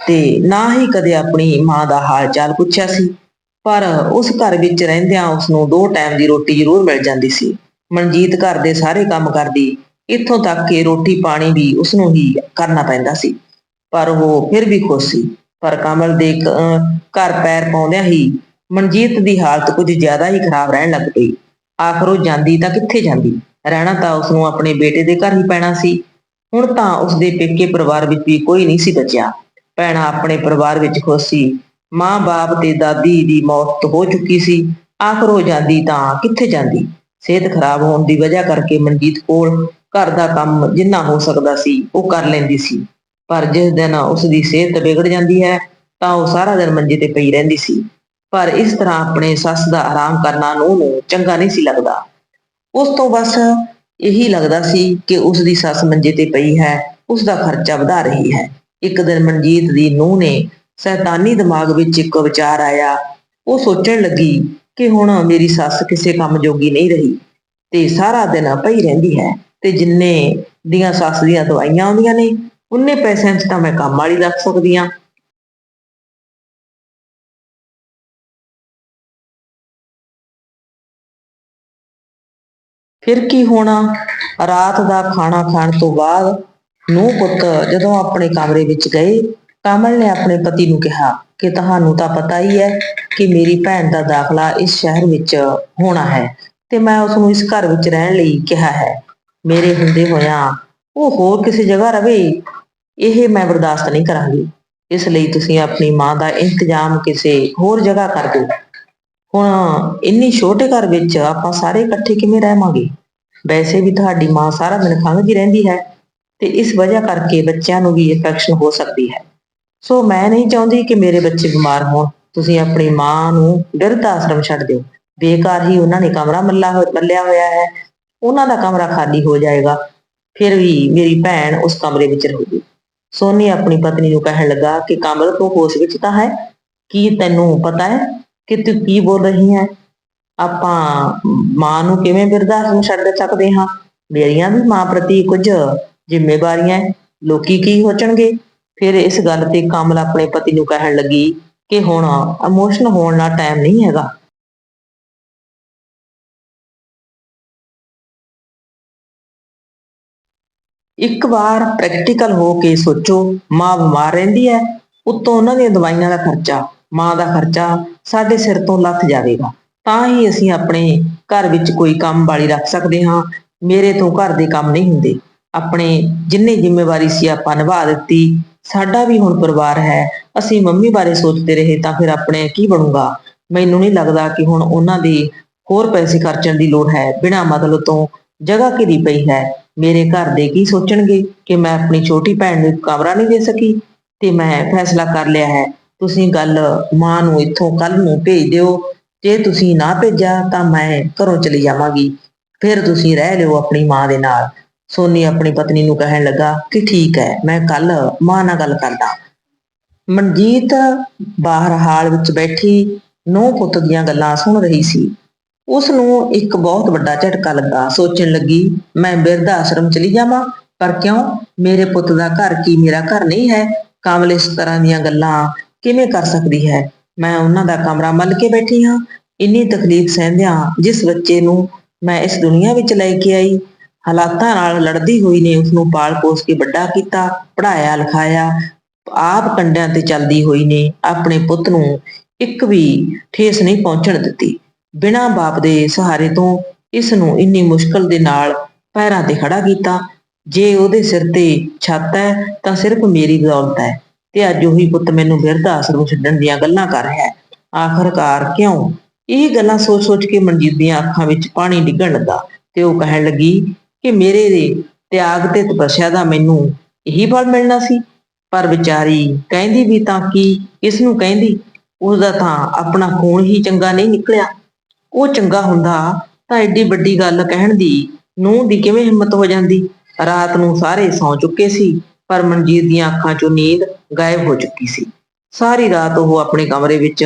Speaker 1: ਤੇ ਨਾ ਹੀ ਕਦੇ ਆਪਣੀ ਮਾਂ ਦਾ ਹਾਲ ਚਾਲ ਪੁੱਛਿਆ ਸੀ। ਪਰ ਉਸ ਘਰ ਵਿੱਚ ਰਹਿੰਦਿਆਂ ਉਸ ਨੂੰ ਦੋ ਟਾਈਮ ਦੀ ਰੋਟੀ ਜ਼ਰੂਰ ਮਿਲ ਜਾਂਦੀ ਸੀ। ਮਨਜੀਤ ਘਰ ਦੇ ਸਾਰੇ ਕੰਮ ਕਰਦੀ, ਇੱਥੋਂ ਤੱਕ ਕਿ ਰੋਟੀ ਪਾਣੀ ਵੀ ਉਸ ਨੂੰ ਹੀ ਕਰਨਾ ਪੈਂਦਾ ਸੀ। ਪਰ ਉਹ ਫਿਰ ਵੀ ਖੁਸ਼ ਸੀ। ਪਰ ਕਮਲ ਦੇ ਘਰ ਪੈਰ ਪਾਉਂਦਿਆਂ ਹੀ ਮਨਜੀਤ ਦੀ ਹਾਲਤ ਕੁਝ ਜ਼ਿਆਦਾ ਹੀ ਖਰਾਬ ਰਹਿਣ ਲੱਗ ਪਈ। ਆਖਰ ਉਹ ਜਾਂਦੀ ਤਾਂ ਕਿੱਥੇ ਜਾਂਦੀ? ਰਹਿਣਾ ਤਾਂ ਉਸ ਨੂੰ ਆਪਣੇ ਬੇਟੇ ਦੇ ਘਰ ਹੀ ਪੈਣਾ ਸੀ। ਹੁਣ ਤਾਂ ਉਸ ਦੇ ਪੇਕੇ ਪਰਿਵਾਰ ਵਿੱਚ ਵੀ ਕੋਈ ਨਹੀਂ ਸੀ ਬਚਿਆ। ਭੈਣਾਂ ਆਪਣੇ ਪਰਿਵਾਰ ਵਿੱਚ ਖੁਸ਼ ਸੀ। ਮਾਂ-ਬਾਪ ਤੇ ਦਾਦੀ ਦੀ ਮੌਤ ਹੋ ਚੁੱਕੀ ਸੀ। ਆਖਰ ਹੋ ਜਾਂਦੀ ਤਾਂ ਕਿੱਥੇ ਜਾਂਦੀ? ਸਿਹਤ ਖਰਾਬ ਹੋਣ ਦੀ ਵਜ੍ਹਾ ਕਰਕੇ ਮਨਜੀਤ ਕੋਲ ਘਰ ਦਾ ਕੰਮ ਜਿੰਨਾ ਹੋ ਸਕਦਾ ਸੀ, ਉਹ ਕਰ ਲੈਂਦੀ ਸੀ। ਪਰ ਜਿਸ ਦਿਨ ਉਸ ਦੀ ਸਿਹਤ ਵਿਗੜ ਜਾਂਦੀ ਹੈ, ਤਾਂ ਉਹ ਸਾਰਾ ਦਿਨ ਮੰਜੇ ਤੇ ਪਈ ਰਹਿੰਦੀ ਸੀ। ਪਰ ਇਸ ਤਰ੍ਹਾਂ ਆਪਣੇ ਸੱਸ ਦਾ ਆਰਾਮ ਕਰਨਾ ਨੂੰ ਨੂੰ ਚੰਗਾ ਨਹੀਂ ਸੀ ਲੱਗਦਾ। ਉਸ ਤੋਂ ਬਸ ਇਹੀ ਲੱਗਦਾ ਸੀ ਕਿ ਉਸ ਦੀ ਸੱਸ ਮੰਜੇ ਤੇ ਪਈ ਹੈ ਉਸ ਦਾ ਖਰਚਾ ਵਧਾ ਰਹੀ ਹੈ। ਇੱਕ ਦਿਨ ਮਨਜੀਤ ਦੀ ਨੂੰਹ ਨੇ ਸੈਤਾਨੀ ਦਿਮਾਗ ਵਿੱਚ ਇੱਕ ਵਿਚਾਰ ਆਇਆ। ਉਹ ਸੋਚਣ ਲੱਗੀ ਕਿ ਹੁਣ ਮੇਰੀ ਸੱਸ ਕਿਸੇ ਕੰਮ ਜੋਗੀ ਨਹੀਂ ਰਹੀ ਤੇ ਸਾਰਾ ਦਿਨ ਪਈ ਰਹਿੰਦੀ ਹੈ ਤੇ ਜਿੰਨੇ ਦੀਆਂ ਸੱਸ ਦੀਆਂ ਦਵਾਈਆਂ ਆਉਂਦੀਆਂ ਨੇ ਉਨੇ ਪੈਸਿਆਂ 'ਚ ਤਾਂ ਮੈਂ ਕੰਮ ਵਾਲੀ ਰੱਖ ਸਕਦੀ ਹਾਂ। ਫਿਰ ਕੀ ਹੋਣਾ? ਰਾਤ ਦਾ ਖਾਣਾ ਖਾਣ ਤੋਂ ਬਾਅਦ ਨੂੰ ਪੁੱਤ, ਜਦੋਂ ਆਪਣੇ ਕਮਰੇ ਵਿੱਚ ਗਏ, ਕਮਲ ਨੇ ਆਪਣੇ ਪਤੀ ਨੂੰ ਕਿਹਾ ਕਿ ਤੁਹਾਨੂੰ ਤਾਂ ਪਤਾ ਹੀ ਹੈ ਕਿ ਮੇਰੀ ਭੈਣ ਦਾ ਦਾਖਲਾ ਇਸ ਸ਼ਹਿਰ ਵਿੱਚ ਹੋਣਾ ਹੈ ਤੇ ਮੈਂ ਉਸ ਨੂੰ ਇਸ ਘਰ ਵਿੱਚ ਰਹਿਣ ਲਈ ਕਿਹਾ ਹੈ। ਮੇਰੇ ਹੁੰਦੇ ਹੋਇਆਂ ਉਹ ਹੋਰ ਕਿਸੇ ਜਗ੍ਹਾ ਰਵੇ, ਇਹ ਮੈਂ ਬਰਦਾਸ਼ਤ ਨਹੀਂ ਕਰਾਂਗੀ। ਇਸ ਲਈ ਤੁਸੀਂ ਆਪਣੀ ਮਾਂ ਦਾ ਇੰਤਜ਼ਾਮ ਕਿਸੇ ਹੋਰ ਜਗ੍ਹਾ ਕਰ ਦਿਓ। ਹੁਣ ਇੰਨੀ ਛੋਟੇ ਘਰ ਵਿੱਚ ਆਪਾਂ ਸਾਰੇ ਇਕੱਠੇ ਕਿਵੇਂ ਰਹਿਵਾਂਗੇ? ਵੈਸੇ ਵੀ ਤੁਹਾਡੀ ਮਾਂ ਸਾਰਾ ਦਿਨ ਖੰਘਦੀ ਰਹਿੰਦੀ ਹੈ। ਤੇ ਇਸ ਵਜ੍ਹਾ ਕਰਕੇ ਬੱਚਿਆਂ ਨੂੰ ਵੀ ਇਨਫੈਕਸ਼ਨ ਹੋ ਸਕਦੀ ਹੈ। ਸੋ ਮੈਂ ਨਹੀਂ ਚਾਹੁੰਦੀ ਕਿ ਮੇਰੇ ਬੱਚੇ ਬਿਮਾਰ ਹੋਣ। ਤੁਸੀਂ ਆਪਣੀ ਮਾਂ ਨੂੰ ਬਿਰਧ ਆਸ਼ਰਮ ਛੱਡ ਦਿਓ। ਬੇਕਾਰ ਹੀ ਉਹਨਾਂ ਨੇ ਕਮਰਾ ਮੱਲਾ ਮੱਲਿਆ ਹੋਇਆ ਹੈ। ਉਹਨਾਂ ਦਾ ਕਮਰਾ ਖਾਲੀ ਹੋ ਜਾਏਗਾ। ਫਿਰ ਵੀ ਮੇਰੀ ਭੈਣ ਉਸ ਕਮਰੇ ਵਿੱਚ ਰਹੂਗੀ। ਸੋਨੀ ਆਪਣੀ ਪਤਨੀ ਨੂੰ ਕਹਿਣ ਲੱਗਾ ਕਿ ਕਮਲ ਤੋਂ ਹੋਸ਼ ਵਿੱਚ ਤਾਂ ਹੈ? ਕੀ ਤੈਨੂੰ ਪਤਾ ਹੈ ਕਿ ਤੂੰ ਕੀ ਬੋਲ ਰਹੀ ਹੈ? ਆਪਾਂ ਮਾਂ ਨੂੰ ਕਿਵੇਂ ਬਿਰਧ ਆਸ਼ਰਮ ਛੱਡ ਸਕਦੇ ਹਾਂ? ਮੇਰੀਆਂ ਵੀ ਮਾਂ ਪ੍ਰਤੀ ਕੁਝ ਜ਼ਿੰਮੇਵਾਰੀਆਂ ਲੋਕੀ ਕੀ ਸੋਚਣਗੇ? ਫਿਰ ਇਸ ਗੱਲ ਤੇ ਕਮਲ ਆਪਣੇ ਪਤੀ ਨੂੰ ਕਹਿਣ ਲੱਗੀ ਕਿ ਹੁਣ ਇਮੋਸ਼ਨਲ ਹੋਣ ਨਾਲ ਟਾਈਮ ਨਹੀਂ ਹੈਗਾ। ਇੱਕ ਵਾਰ ਪ੍ਰੈਕਟੀਕਲ ਹੋ ਕੇ ਸੋਚੋ, ਮਾਂ ਬਿਮਾਰ ਰਹਿੰਦੀ ਹੈ, ਉੱਤੋਂ ਉਹਨਾਂ ਦੀਆਂ ਦਵਾਈਆਂ ਦਾ ਖਰਚਾ, ਮਾਂ ਦਾ ਖਰਚਾ ਸਾਡੇ ਸਿਰ ਤੋਂ ਲੱਥ ਜਾਵੇਗਾ। ਤਾਂ ਹੀ ਅਸੀਂ ਆਪਣੇ ਘਰ ਵਿੱਚ ਕੋਈ ਕੰਮ ਵਾਲੀ ਰੱਖ ਸਕਦੇ ਹਾਂ, ਮੇਰੇ ਤੋਂ ਘਰ ਦੇ ਕੰਮ ਨਹੀਂ ਹੁੰਦੇ। ਆਪਣੇ ਜਿੰਨੀ ਜ਼ਿੰਮੇਵਾਰੀ ਸੀ ਆਪਾਂ ਨਿਭਾ ਦਿੱਤੀ, ਸਾਡਾ ਵੀ ਹੁਣ ਪਰਿਵਾਰ ਹੈ, ਅਸੀਂ ਮੰਮੀ ਬਾਰੇ ਸੋਚਦੇ ਰਹੇ ਤਾਂ ਫਿਰ ਆਪਣੇ ਕੀ ਬਣੂਗਾ? ਮੈਨੂੰ ਨਹੀਂ ਲੱਗਦਾ ਕਿ ਹੁਣ ਉਹਨਾਂ ਦੀ ਹੋਰ ਪੈਸੇ ਖਰਚਣ ਦੀ ਲੋੜ ਹੈ, ਬਿਨਾਂ ਮਤਲਬ ਤੋਂ ਜਗ੍ਹਾ ਘਿਰੀ ਪਈ ਹੈ? ਮੇਰੇ ਘਰ ਦੇ ਕੀ ਸੋਚਣਗੇ ਕਿ ਮੈਂ ਆਪਣੀ ਛੋਟੀ ਭੈਣ ਨੂੰ ਕਮਰਾ ਨਹੀਂ ਦੇ ਸਕੀ? ਤੇ ਮੈਂ ਫੈਸਲਾ ਕਰ ਲਿਆ ਹੈ, ਤੁਸੀਂ ਗੱਲ ਮਾਂ ਨੂੰ ਇੱਥੋਂ ਕੱਲ ਨੂੰ ਭੇਜ ਦਿਓ, ਜੇ ਤੁਸੀਂ ਨਾ ਭੇਜਿਆ ਤਾਂ ਮੈਂ ਘਰੋਂ ਚਲੀ ਜਾਵਾਂਗੀ, ਫਿਰ ਤੁਸੀਂ ਰਹਿ ਲਿਓ ਆਪਣੀ ਮਾਂ ਦੇ ਨਾਲ। ਸੋਨੀ ਆਪਣੀ ਪਤਨੀ ਨੂੰ ਕਹਿਣ ਲੱਗਾ ਕਿ ਠੀਕ ਹੈ, ਮੈਂ ਕੱਲ ਮਾਂ ਨਾਲ ਗੱਲ ਕਰਦਾ। ਮਨਜੀਤ ਬਾਹਰ ਹਾਲ ਵਿੱਚ ਬੈਠੀ ਨੌ ਪੁੱਤ ਦੀਆਂ ਗੱਲਾਂ ਸੁਣ ਰਹੀ ਸੀ। ਉਸ ਨੂੰ ਇੱਕ ਬਹੁਤ ਵੱਡਾ ਝਟਕਾ ਲੱਗਾ। ਸੋਚਣ ਲੱਗੀ, ਮੈਂ ਬਿਰਧ ਆਸ਼ਰਮ ਚਲੀ ਜਾਵਾਂ, ਪਰ ਕਿਉਂ? ਮੇਰੇ ਪੁੱਤ ਦਾ ਘਰ ਕੀ ਮੇਰਾ ਘਰ ਨਹੀਂ ਹੈ? ਕਮਲ ਇਸ ਤਰ੍ਹਾਂ ਦੀਆਂ ਗੱਲਾਂ ਕਿਵੇਂ ਕਰ ਸਕਦੀ ਹੈ? ਮੈਂ ਉਹਨਾਂ ਦਾ ਕਮਰਾ ਮੱਲ ਕੇ ਬੈਠੀ ਹਾਂ। ਇੰਨੀ ਤਕਲੀਫ ਸਹਿੰਦਿਆਂ ਜਿਸ ਬੱਚੇ ਨੂੰ ਮੈਂ ਇਸ ਦੁਨੀਆ ਵਿੱਚ ਲੈ ਕੇ ਆਈ ਹਾਲਾਤਾਂ ਨਾਲ ਲੜਦੀ ਹੋਈ ਨੇ ਉਸ ਨੂੰ ਪਾਲ ਪੋਸ ਕੇ ਵੱਡਾ ਕੀਤਾ, ਪੜ੍ਹਾਇਆ, ਲਿਖਾਇਆ, ਆਪ ਕੰਡਿਆਂ ਤੇ ਚੱਲਦੀ ਹੋਈ ਨੇ ਆਪਣੇ ਪੁੱਤ ਨੂੰ ਇੱਕ ਵੀ ਠੇਸ ਨਹੀਂ ਪਹੁੰਚਣ ਦਿੱਤੀ। ਬਿਨਾਂ ਬਾਪ ਦੇ ਸਹਾਰੇ ਤੋਂ ਇਸ ਨੂੰ ਇੰਨੀ ਮੁਸ਼ਕਲ ਦੇ ਨਾਲ ਪੈਰਾਂ ਤੇ ਖੜਾ ਕੀਤਾ, ਜੇ ਉਹਦੇ ਸਿਰ ਤੇ ਛੱਤ ਹੈ ਤਾਂ ਸਿਰਫ ਮੇਰੀ ਬਦੌਲਤ ਹੈ ਤੇ ਅੱਜ ਉਹੀ ਪੁੱਤ ਮੈਨੂੰ ਬਿਰਧ ਆਸ਼ਰਮ ਛੱਡਣ ਦੀਆਂ ਗੱਲਾਂ ਕਰ ਰਿਹਾ ਹੈ। ਆਖਰਕਾਰ ਕਿਉਂ? ਇਹ ਗੱਲਾਂ ਸੋਚ-ਸੋਚ ਕੇ ਮਨਜੀਤ ਦੀਆਂ ਅੱਖਾਂ ਵਿੱਚ ਪਾਣੀ ਡਿੱਗਣ ਲੱਗਾ ਤੇ ਉਹ ਕਹਿਣ ਲੱਗੀ ਕਿ ਮੇਰੇ ਦੇ ਤਿਆਗ ਤੇ ਤਪੱਸਿਆ ਦਾ ਮੈਨੂੰ ਇਹੀ ਫਲ ਮਿਲਣਾ ਸੀ। ਪਰ ਵਿਚਾਰੀ ਕਹਿੰਦੀ ਵੀ ਤਾਂ ਕੀ ਇਸ ਨੂੰ ਕਹਿੰਦੀ ਉਹਦਾ ਤਾਂ ਆਪਣਾ ਖੂਨ ਹੀ ਚੰਗਾ ਨਹੀਂ ਨਿਕਲਿਆ। ਉਹ ਚੰਗਾ ਹੁੰਦਾ ਤਾਂ ਐਡੀ ਵੱਡੀ ਗੱਲ ਕਹਿਣ ਦੀ ਨੂੰਹ ਦੀ ਕਿਵੇਂ ਹਿੰਮਤ ਹੋ ਜਾਂਦੀ? ਰਾਤ ਨੂੰ ਸਾਰੇ ਸੌਂ ਚੁੱਕੇ ਸੀ, ਪਰ ਮਨਜੀਤ ਦੀਆਂ ਅੱਖਾਂ 'ਚੋਂ ਨੀਂਦ ਗਾਇਬ ਹੋ ਚੁੱਕੀ ਸੀ। ਸਾਰੀ ਰਾਤ ਉਹ ਆਪਣੇ ਕਮਰੇ ਵਿੱਚ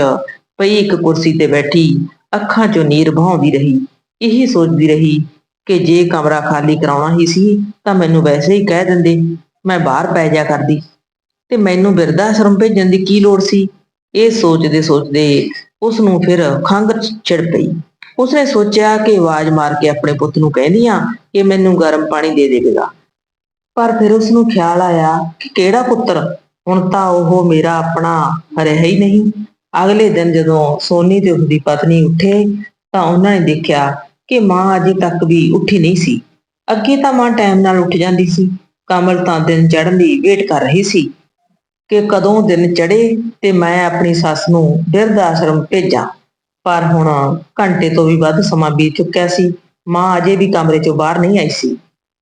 Speaker 1: ਪਈ ਇੱਕ ਕੁਰਸੀ ਤੇ ਬੈਠੀ, ਅੱਖਾਂ 'ਚੋਂ ਨੀਰ ਵਹਾਉਂਦੀ ਰਹੀ। ਇਹੀ ਸੋਚਦੀ ਰਹੀ ਕਿ ਜੇ ਕਮਰਾ ਖਾਲੀ ਕਰਾਉਣਾ ਹੀ ਸੀ, ਤਾਂ ਮੈਨੂੰ ਵੈਸੇ ਹੀ ਕਹਿ ਦਿੰਦੇ, ਮੈਂ ਬਾਹਰ ਪੈ ਜਾ ਕਰਦੀ। ਤੇ ਮੈਨੂੰ ਬਿਰਧ ਆਸ਼ਰਮ ਭੇਜਣ ਦੀ ਕੀ ਲੋੜ ਸੀ? ਇਹ ਸੋਚਦੇ ਸੋਚਦੇ ਉਸ ਨੂੰ ਫਿਰ ਖੰਘ ਛਿੜ ਪਈ। ਉਸਨੇ ਸੋਚਿਆ ਕਿ ਆਵਾਜ਼ ਮਾਰ ਕੇ ਆਪਣੇ ਪੁੱਤ ਨੂੰ ਕਹਿੰਦੀ ਆ ਕਿ ਮੈਨੂੰ ਗਰਮ ਪਾਣੀ ਦੇ ਦੇਵੇਗਾ। ਪਰ ਫਿਰ ਉਸ ਨੂੰ ਖਿਆਲ ਆਇਆ ਕਿ ਕਿਹੜਾ ਪੁੱਤਰ? ਹੁਣ ਤਾਂ ਉਹ ਮੇਰਾ ਆਪਣਾ ਰਿਹਾ ਹੀ ਨਹੀਂ। ਅਗਲੇ ਦਿਨ ਜਦੋਂ ਸੋਨੀ ਤੇ ਉਸਦੀ ਪਤਨੀ ਉੱਠੇ, ਤਾਂ ਉਹਨਾਂ ਨੇ ਦੇਖਿਆ ਕਿ ਮਾਂ ਅਜੇ ਤੱਕ ਵੀ ਉੱਠੀ ਨਹੀਂ ਸੀ। ਅੱਗੇ ਤਾਂ ਮਾਂ ਟਾਈਮ ਨਾਲ ਉੱਠ ਜਾਂਦੀ ਸੀ। ਕਮਲ ਤਾਂ ਦਿਨ ਚੜ੍ਹਨ ਦੀ ਵੇਟ ਕਰ ਰਹੀ ਸੀ ਕਿ ਕਦੋਂ ਦਿਨ ਚੜੇ ਤੇ ਮੈਂ ਆਪਣੀ ਸੱਸ ਨੂੰ ਬਿਰਧ ਆਸ਼ਰਮ ਭੇਜਾਂ। ਪਰ ਹੁਣ ਘੰਟੇ ਤੋਂ ਵੀ ਵੱਧ ਸਮਾਂ ਬੀਤ ਚੁੱਕਿਆ ਸੀ। ਮਾਂ ਅਜੇ ਵੀ ਕਮਰੇ ਚੋਂ ਬਾਹਰ ਨਹੀਂ ਆਈ ਸੀ।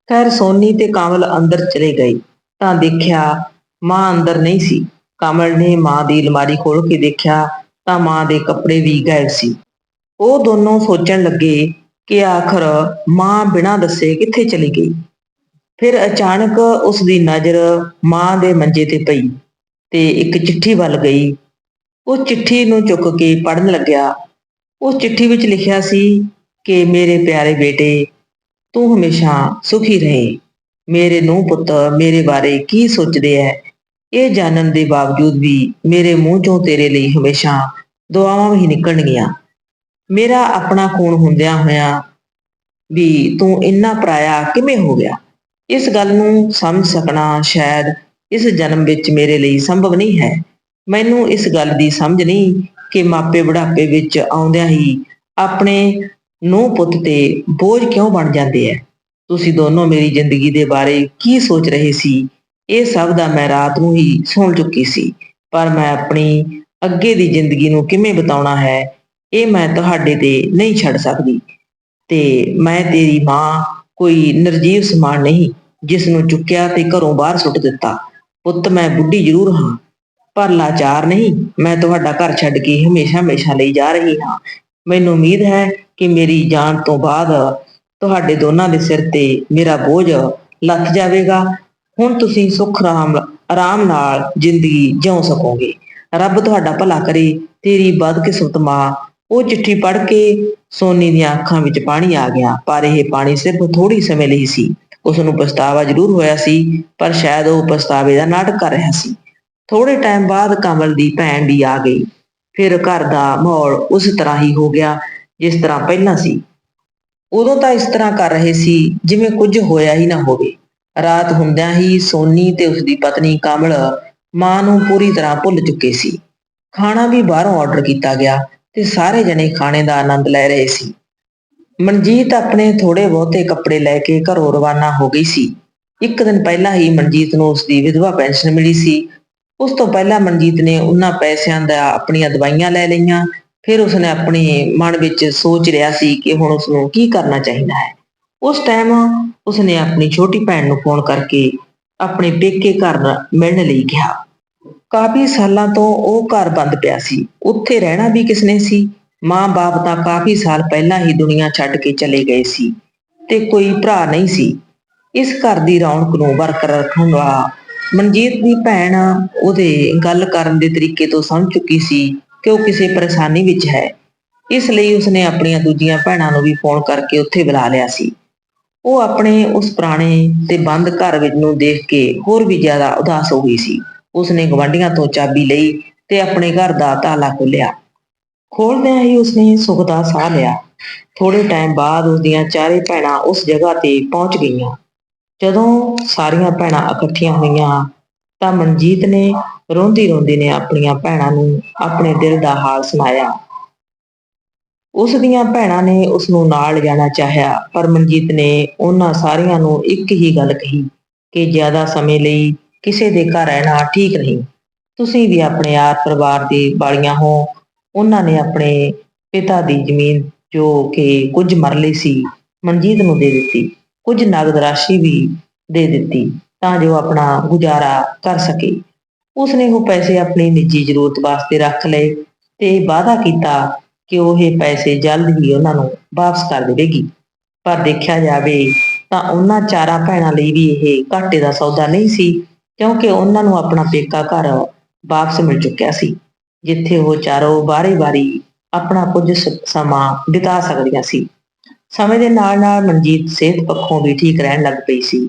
Speaker 1: ਖੈਰ, ਸੋਨੀ ਤੇ ਕਮਲ ਅੰਦਰ ਚਲੇ ਗਏ ਤਾਂ ਦੇਖਿਆ ਮਾਂ ਅੰਦਰ ਨਹੀਂ ਸੀ। ਕਮਲ ਨੇ ਮਾਂ ਦੀ ਅਲਮਾਰੀ ਖੋਲ ਕੇ ਦੇਖਿਆ ਤਾਂ ਮਾਂ ਦੇ ਕੱਪੜੇ ਵੀ ਗਾਇਬ ਸੀ। ਉਹ ਦੋਨੋਂ ਸੋਚਣ ਲੱਗੇ ਕਿ ਆਖਰ ਮਾਂ ਬਿਨਾਂ ਦੱਸੇ ਕਿੱਥੇ ਚਲੀ ਗਈ? ਫਿਰ ਅਚਾਨਕ ਉਸ ਦੀ ਨਜ਼ਰ ਮਾਂ ਦੇ ਮੰਜੇ ਤੇ ਪਈ ਤੇ ਇੱਕ ਚਿੱਠੀ ਵੱਲ ਗਈ। ਉਹ ਚਿੱਠੀ ਨੂੰ ਚੁੱਕ ਕੇ ਪੜਨ ਲੱਗਿਆ। ਉਸ ਚਿੱਠੀ ਵਿੱਚ ਲਿਖਿਆ ਸੀ ਕਿ, ਮੇਰੇ ਪਿਆਰੇ ਬੇਟੇ, ਤੂੰ ਹਮੇਸ਼ਾ ਸੁਖੀ ਰਹੇ। ਮੇਰੇ ਨੂੰਹ ਪੁੱਤ ਮੇਰੇ ਬਾਰੇ ਕੀ ਸੋਚਦੇ ਐ? ਇਹ ਜਾਣਨ ਦੇ ਬਾਵਜੂਦ ਵੀ ਮੇਰੇ ਮੂੰਹ ਚੋਂ ਤੇਰੇ ਲਈ ਹਮੇਸ਼ਾ ਦੁਆਵਾਂ ਹੀ ਨਿਕਲਣਗੀਆਂ। ਮੇਰਾ ਆਪਣਾ ਖੂਨ ਹੁੰਦਿਆਂ ਹੋਇਆਂ ਵੀ ਤੂੰ ਇੰਨਾ ਪਰਾਇਆ ਕਿਵੇਂ ਹੋ ਗਿਆ? ਇਸ ਗੱਲ ਨੂੰ ਸਮਝ ਸਕਣਾ ਸ਼ਾਇਦ ਇਸ ਜਨਮ ਵਿੱਚ ਮੇਰੇ ਲਈ ਸੰਭਵ ਨਹੀਂ ਹੈ। ਮੈਨੂੰ ਇਸ ਗੱਲ ਦੀ ਸਮਝ ਨਹੀਂ ਕਿ ਮਾਪੇ ਬੁਢਾਪੇ ਵਿੱਚ ਆਉਂਦਿਆਂ ਹੀ ਆਪਣੇ ਨੂੰਹ ਪੁੱਤ ਤੇ ਬੋਝ ਕਿਉਂ ਬਣ ਜਾਂਦੇ ਐ? ਤੁਸੀਂ ਦੋਨੋਂ ਮੇਰੀ ਜ਼ਿੰਦਗੀ ਦੇ ਬਾਰੇ ਕੀ ਸੋਚ ਰਹੇ ਸੀ? ਇਹ ਸਭ ਦਾ ਮੈਂ ਰਾਤ ਨੂੰ ਹੀ ਸੁਣ ਚੁੱਕੀ ਸੀ। ਪਰ ਮੈਂ ਆਪਣੀ ਅੱਗੇ ਦੀ ਜ਼ਿੰਦਗੀ ਨੂੰ ਕਿਵੇਂ ਬਿਤਾਉਣਾ ਹੈ? ਇਹ ਮੈਂ ਤੁਹਾਡੇ ਤੇ ਨਹੀਂ ਛੱਡ ਸਕਦੀ। ਤੇ ਮੈਂ ਤੇਰੀ ਮਾਂ ਕੋਈ ਨਿਰਜੀਵ ਸਮਾਨ ਨਹੀਂ ਜਿਸ ਨੂੰ ਚੁੱਕਿਆ ਤੇ ਘਰੋਂ ਬਾਹਰ ਸੁੱਟ ਦਿੱਤਾ। ਪੁੱਤ, ਮੈਂ ਬੁੱਢੀ ਜ਼ਰੂਰ ਹਾਂ, ਪਰ ਲਾਚਾਰ ਨਹੀਂ, ਮੈਂ ਤੁਹਾਡਾ ਘਰ ਛੱਡ ਕੇ ਹਮੇਸ਼ਾ ਹਮੇਸ਼ਾ ਲਈ ਜਾ ਰਹੀ ਹਾਂ। ਮੈਨੂੰ ਉਮੀਦ ਹੈ ਕਿ ਮੇਰੀ ਜਾਨ ਤੋਂ ਬਾਅਦ ਤੁਹਾਡੇ ਦੋਨਾਂ ਦੇ ਸਿਰ ਤੇ ਮੇਰਾ ਬੋਝ ਲੱਥ ਜਾਵੇਗਾ। ਹੁਣ ਤੁਸੀਂ ਸੁਖ ਆਰਾਮ ਆਰਾਮ ਨਾਲ ਜ਼ਿੰਦਗੀ ਜਿਉ ਸਕੋਗੇ। ਰੱਬ ਤੁਹਾਡਾ ਭਲਾ ਕਰੇ, ਤੇਰੀ ਬਦਕਿਸਮਤ ਮਾਂ ਉਹ ਚਿੱਠੀ ਪੜ੍ਹ ਕੇ ਸੋਨੀ ਦੀਆਂ ਅੱਖਾਂ ਵਿੱਚ ਪਾਣੀ ਆ ਗਿਆ, ਪਰ ਇਹ ਪਾਣੀ ਸਿਰਫ ਥੋੜੀ ਸਮੇਂ ਲਈ ਸੀ। ਉਸ ਨੂੰ ਪਛਤਾਵਾ ਜ਼ਰੂਰ ਹੋਇਆ ਸੀ, ਪਰ ਸ਼ਾਇਦ ਉਹ ਪਛਤਾਵੇ ਦਾ ਨਾਟਕ ਕਰ ਰਿਹਾ ਸੀ। ਥੋੜੇ ਟਾਈਮ ਬਾਅਦ ਕਮਲ ਦੀ ਭੈਣ ਵੀ ਆ ਗਈ। ਫਿਰ ਘਰ ਦਾ ਮਾਹੌਲ ਉਸ ਤਰ੍ਹਾਂ ਹੀ ਹੋ ਗਿਆ ਜਿਸ ਤਰ੍ਹਾਂ ਪਹਿਲਾਂ ਸੀ। ਉਦੋਂ ਤਾਂ ਇਸ ਤਰ੍ਹਾਂ ਕਰ ਰਹੇ ਸੀ ਜਿਵੇਂ ਕੁਝ ਹੋਇਆ ਹੀ ਨਾ ਹੋਵੇ। ਰਾਤ ਹੁੰਦਿਆਂ ਹੀ ਸੋਨੀ ਤੇ ਉਸ ਦੀ ਪਤਨੀ ਕਮਲ ਮਾਂ ਨੂੰ ਪੂਰੀ ਤਰ੍ਹਾਂ ਭੁੱਲ ਚੁੱਕੇ ਸੀ। ਖਾਣਾ ਵੀ ਬਾਹਰੋਂ ਆਰਡਰ ਕੀਤਾ ਗਿਆ। ਤੇ ਸਾਰੇ ਜਣੇ ਖਾਣੇ ਦਾ ਆਨੰਦ ਲੈ ਰਹੇ ਸੀ। ਮਨਜੀਤ ਆਪਣੇ ਥੋੜੇ ਬਹੁਤੇ ਕੱਪੜੇ ਲੈ ਕੇ ਘਰੋਂ ਰਵਾਨਾ ਹੋ ਗਈ ਸੀ। ਇੱਕ ਦਿਨ ਪਹਿਲਾਂ ਹੀ ਮਨਜੀਤ ਨੂੰ ਉਸ ਦੀ ਵਿਧਵਾ ਪੈਨਸ਼ਨ ਮਿਲੀ ਸੀ। ਉਸ ਤੋਂ ਪਹਿਲਾਂ ਮਨਜੀਤ ਨੇ ਉਹਨਾਂ ਪੈਸਿਆਂ ਦਾ ਆਪਣੀਆਂ ਦਵਾਈਆਂ ਲੈ ਲਈਆਂ। ਫਿਰ ਉਸਨੇ ਆਪਣੇ ਮਨ ਵਿੱਚ ਸੋਚ ਰਿਹਾ ਸੀ ਕਿ ਹੁਣ ਉਸ ਨੂੰ ਕੀ ਕਰਨਾ ਚਾਹੀਦਾ ਹੈ। ਉਸ ਟਾਈਮ ਉਸਨੇ ਆਪਣੀ ਛੋਟੀ ਭੈਣ ਨੂੰ ਫੋਨ ਕਰਕੇ ਆਪਣੇ ਪੇਕੇ ਘਰ ਮਿਲਣ ਲਈ ਕਿਹਾ। ਕਾਫੀ ਸਾਲਾਂ ਤੋਂ ਉਹ ਘਰ ਬੰਦ ਪਿਆ ਸੀ। ਉੱਥੇ ਰਹਿਣਾ ਵੀ ਕਿਸਨੇ ਸੀ? ਮਾਂ-ਬਾਪ ਤਾਂ ਕਾਫੀ ਸਾਲ ਪਹਿਲਾਂ ਹੀ ਦੁਨੀਆ ਛੱਡ ਕੇ ਚਲੇ ਗਏ ਸੀ ਤੇ ਕੋਈ ਭਰਾ ਨਹੀਂ ਸੀ। ਇਸ ਘਰ ਦੀ ਰੌਣਕ ਨੂੰ ਬਰਕਰਾਰ ਰੱਖਣ ਵਾਲਾ ਮਨਜੀਤ ਦੀ ਭੈਣ ਉਹਦੇ ਗੱਲ ਕਰਨ ਦੇ ਤਰੀਕੇ ਤੋਂ ਸਮਝ ਚੁੱਕੀ ਸੀ ਕਿ ਉਹ ਕਿਸੇ ਪਰੇਸ਼ਾਨੀ ਵਿੱਚ ਹੈ। ਇਸ ਲਈ ਉਸਨੇ ਆਪਣੀਆਂ ਦੂਜੀਆਂ ਭੈਣਾਂ ਨੂੰ ਵੀ ਫੋਨ ਕਰਕੇ ਉੱਥੇ ਬੁਲਾ ਲਿਆ ਸੀ। ਉਹ ਆਪਣੇ ਉਸ ਪੁਰਾਣੇ ਤੇ ਬੰਦ ਘਰ ਵਿੱਚ ਨੂੰ ਦੇਖ ਕੇ ਹੋਰ ਵੀ ਜ਼ਿਆਦਾ ਉਦਾਸ ਹੋ ਗਈ ਸੀ। ਉਸਨੇ ਗਵਾਂਢੀਆਂ ਤੋਂ ਚਾਬੀ ਲਈ ਤੇ ਆਪਣੇ ਘਰ ਦਾ ਤਾਲਾ ਖੋਲ੍ਹਿਆ। ਖੋਲਦਿਆਂ ਹੀ ਉਸਨੇ ਸੁੱਖ ਦਾ ਸਾਹ ਲਿਆ। ਥੋੜੇ ਟਾਈਮ ਬਾਅਦ ਉਸਦੀਆਂ ਚਾਰੇ ਭੈਣਾਂ ਉਸ ਜਗ੍ਹਾ ਤੇ ਪਹੁੰਚ ਗਈਆਂ। ਜਦੋਂ ਸਾਰੀਆਂ ਭੈਣਾਂ ਇਕੱਠੀਆਂ ਹੋਈਆਂ, ਤਾਂ ਮਨਜੀਤ ਨੇ ਰੋਂਦੀ ਰੋਂਦੀ ਨੇ ਆਪਣੀਆਂ ਭੈਣਾਂ ਨੂੰ ਆਪਣੇ ਦਿਲ ਦਾ ਹਾਲ ਸੁਣਾਇਆ। ਉਸ ਦੀਆਂ ਭੈਣਾਂ ਨੇ ਉਸ ਨੂੰ ਨਾਲ ਜਾਣਾ ਚਾਹਿਆ, ਪਰ ਮਨਜੀਤ ਨੇ ਉਹਨਾਂ ਸਾਰਿਆਂ ਨੂੰ ਇੱਕ ਹੀ ਗੱਲ ਕਹੀ ਕਿ ਜ਼ਿਆਦਾ ਸਮੇਂ ਲਈ ਕਿਸੇ ਦੇ ਘਰ ਰਹਿਣਾ ਠੀਕ ਨਹੀਂ। ਤੁਸੀਂ ਵੀ ਆਪਣੇ ਆਪ ਪਰਿਵਾਰ ਦੀ ਵਾਲੀਆਂ ਹੋ। ਉਹਨਾਂ ਨੇ ਆਪਣੇ ਪਿਤਾ ਦੀ ਜ਼ਮੀਨ ਜੋ ਕਿ ਕੁਝ ਮਰਲੇ ਸੀ, ਮਨਜੀਤ ਨੂੰ ਦੇ ਦਿੱਤੀ। ਕੁਝ ਨਗਦ ਰਾਸ਼ੀ ਵੀ ਦੇ ਦਿੱਤੀ ਤਾਂ ਜੋ ਆਪਣਾ ਗੁਜ਼ਾਰਾ ਕਰ ਸਕੇ। ਉਸਨੇ ਉਹ ਪੈਸੇ ਆਪਣੀ ਨਿੱਜੀ ਜ਼ਰੂਰਤ ਵਾਸਤੇ ਰੱਖ ਲਏ ਤੇ ਵਾਅਦਾ ਕੀਤਾ ਕਿ ਉਹ ਇਹ ਪੈਸੇ ਜਲਦ ਹੀ ਉਹਨਾਂ ਨੂੰ ਵਾਪਸ ਕਰ ਦੇਵੇਗੀ। ਪਰ ਦੇਖਿਆ ਜਾਵੇ ਤਾਂ ਉਹਨਾਂ ਚਾਰਾਂ ਭੈਣਾਂ ਲਈ ਵੀ ਇਹ ਘਾਟੇ ਦਾ ਸੌਦਾ ਨਹੀਂ ਸੀ। ਕਿਉਂਕਿ ਉਹਨਾਂ ਨੂੰ ਆਪਣਾ ਪੇਕਾ ਘਰ ਵਾਪਸ ਮਿਲ ਚੁੱਕਿਆ ਸੀ, ਜਿੱਥੇ ਉਹ ਚਾਰੋਂ ਬਾਰੀ-ਬਾਰੀ ਆਪਣਾ ਕੁਝ ਸਮਾਂ ਬਿਤਾ ਸਕਦੀਆਂ ਸੀ। ਸਮੇਂ ਦੇ ਨਾਲ-ਨਾਲ ਮਨਜੀਤ ਸਿਹਤ ਪੱਖੋਂ ਵੀ ਠੀਕ ਰਹਿਣ ਲੱਗ ਪਈ ਸੀ।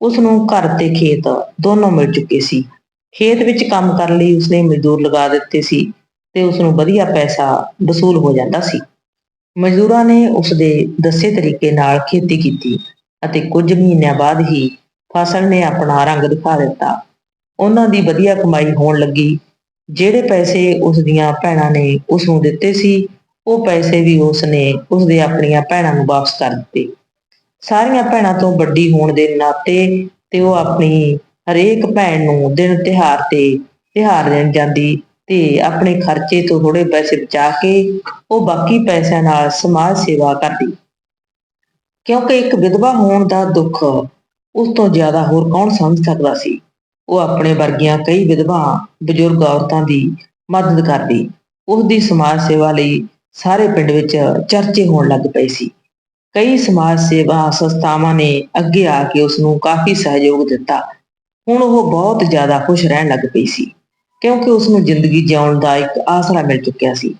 Speaker 1: ਉਸ ਨੂੰ ਘਰ ਤੇ ਖੇਤ ਦੋਨੋਂ ਮਿਲ ਚੁੱਕੇ ਸੀ। ਖੇਤ ਵਿੱਚ ਕੰਮ ਕਰਨ ਲਈ ਉਸਨੇ ਮਜ਼ਦੂਰ ਲਗਾ ਦਿੱਤੇ ਸੀ ਤੇ ਉਸ ਨੂੰ ਵਧੀਆ ਪੈਸਾ ਵਸੂਲ ਹੋ ਜਾਂਦਾ ਸੀ। ਮਜ਼ਦੂਰਾਂ ਨੇ ਉਸ ਦੇ ਦੱਸੇ ਤਰੀਕੇ ਨਾਲ ਖੇਤੀ ਕੀਤੀ ਅਤੇ ਕੁਝ ਮਹੀਨਿਆਂ ਬਾਅਦ ਹੀ ਫਸਲ ਨੇ ਆਪਣਾ ਰੰਗ ਦਿਖਾ ਦਿੱਤਾ। ਉਹਨਾਂ ਦੀ ਵਧੀਆ ਕਮਾਈ ਹੋਣ ਲੱਗੀ। ਜਿਹੜੇ ਪੈਸੇ ਉਸ ਦੀਆਂ ਭੈਣਾਂ ਨੇ ਉਸ ਨੂੰ ਦਿੱਤੇ ਸੀ, ਉਹ ਪੈਸੇ ਵੀ ਉਸ ਨੇ ਉਸ ਦੇ ਆਪਣੀਆਂ ਭੈਣਾਂ ਨੂੰ ਵਾਪਸ ਕਰ ਦਿੱਤੇ। ਸਾਰੀਆਂ ਭੈਣਾਂ ਤੋਂ ਵੱਡੀ ਹੋਣ ਦੇ ਨਾਤੇ ਤੇ ਉਹ ਆਪਣੀ ਹਰੇਕ ਭੈਣ ਨੂੰ ਦਿਨ ਤਿਹਾਰ ਤੇ ਤਿਹਾਰ ਦੇਣ ਜਾਂਦੀ ਤੇ ਆਪਣੇ ਖਰਚੇ ਤੋਂ ਥੋੜੇ ਪੈਸੇ ਬਚਾ ਕੇ ਉਹ ਬਾਕੀ ਪੈਸਿਆਂ ਨਾਲ ਸਮਾਜ ਸੇਵਾ ਕਰਦੀ। ਕਿਉਂਕਿ ਇੱਕ ਵਿਧਵਾ ਹੋਣ ਦਾ ਦੁੱਖ ਉਸ ਤੋਂ ਜ਼ਿਆਦਾ ਹੋਰ ਕੌਣ ਸਮਝ ਸਕਦਾ ਸੀ? ਉਹ ਆਪਣੇ ਵਰਗੀਆਂ ਕਈ ਵਿਧਵਾ ਬਜ਼ੁਰਗ ਔਰਤਾਂ ਦੀ ਮਦਦ ਕਰਦੀ, ਉਸ ਦੀ ਸਮਾਜ ਸੇਵਾ ਲਈ ਸਾਰੇ ਪਿੰਡ ਵਿੱਚ ਚਰਚੇ ਹੋਣ ਲੱਗ ਪਏ ਸੀ। ਕਈ ਸਮਾਜ ਸੇਵਾ ਸੰਸਥਾਵਾਂ ਨੇ ਅੱਗੇ ਆ ਕੇ ਉਸ ਨੂੰ ਕਾਫੀ ਸਹਿਯੋਗ ਦਿੱਤਾ। ਹੁਣ ਉਹ ਬਹੁਤ ਜ਼ਿਆਦਾ ਖੁਸ਼ ਰਹਿਣ ਲੱਗ ਪਈ ਸੀ, ਕਿਉਂਕਿ ਉਸ ਨੂੰ ਜ਼ਿੰਦਗੀ ਜਿਉਣ ਦਾ ਇੱਕ ਆਸਰਾ ਮਿਲ ਚੁੱਕਿਆ ਸੀ।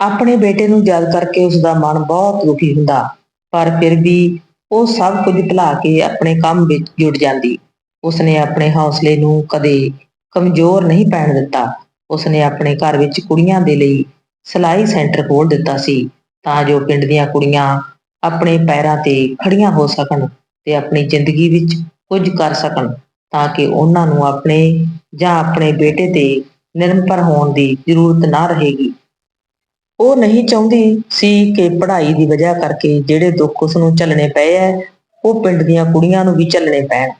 Speaker 1: ਆਪਣੇ ਬੇਟੇ ਨੂੰ ਯਾਦ ਕਰਕੇ ਉਸ ਦਾ ਮਨ ਬਹੁਤ ਦੁਖੀ ਹੁੰਦਾ, ਪਰ ਫਿਰ ਵੀ ਉਹ ਸਭ ਕੁਝ ਭੁਲਾ ਕੇ ਆਪਣੇ ਕੰਮ ਵਿੱਚ ਜੁੜ ਜਾਂਦੀ। ਉਸਨੇ ਆਪਣੇ ਹੌਸਲੇ ਨੂੰ ਕਦੇ ਕਮਜ਼ੋਰ ਨਹੀਂ ਪੈਣ ਦਿੱਤਾ। ਉਸਨੇ ਆਪਣੇ ਘਰ ਵਿੱਚ ਕੁੜੀਆਂ ਦੇ ਲਈ ਸਿਲਾਈ ਸੈਂਟਰ ਖੋਲ ਦਿੱਤਾ ਸੀ ਤਾਂ ਜੋ ਪਿੰਡ ਦੀਆਂ ਕੁੜੀਆਂ ਆਪਣੇ ਪੈਰਾਂ ਤੇ ਖੜੀਆਂ ਹੋ ਸਕਣ ਤੇ ਆਪਣੀ ਜ਼ਿੰਦਗੀ ਵਿੱਚ ਕੁਝ ਕਰ ਸਕਣ ਤਾਂ ਕਿ ਉਹਨਾਂ ਨੂੰ ਆਪਣੇ ਜਾਂ ਆਪਣੇ ਬੇਟੇ ਤੇ ਨਿਰਭਰ ਹੋਣ ਦੀ ਜ਼ਰੂਰਤ ਨਾ ਰਹੇਗੀ। ਉਹ ਨਹੀਂ ਚਾਹੁੰਦੀ ਸੀ ਕਿ ਪੜ੍ਹਾਈ ਦੀ ਵਜ੍ਹਾ ਕਰਕੇ ਜਿਹੜੇ ਦੁੱਖ ਉਸ ਨੂੰ ਝੱਲਣੇ ਪਏ ਐ, ਉਹ ਪਿੰਡ ਦੀਆਂ ਕੁੜੀਆਂ ਨੂੰ ਵੀ ਝੱਲਣੇ ਪੈਣ।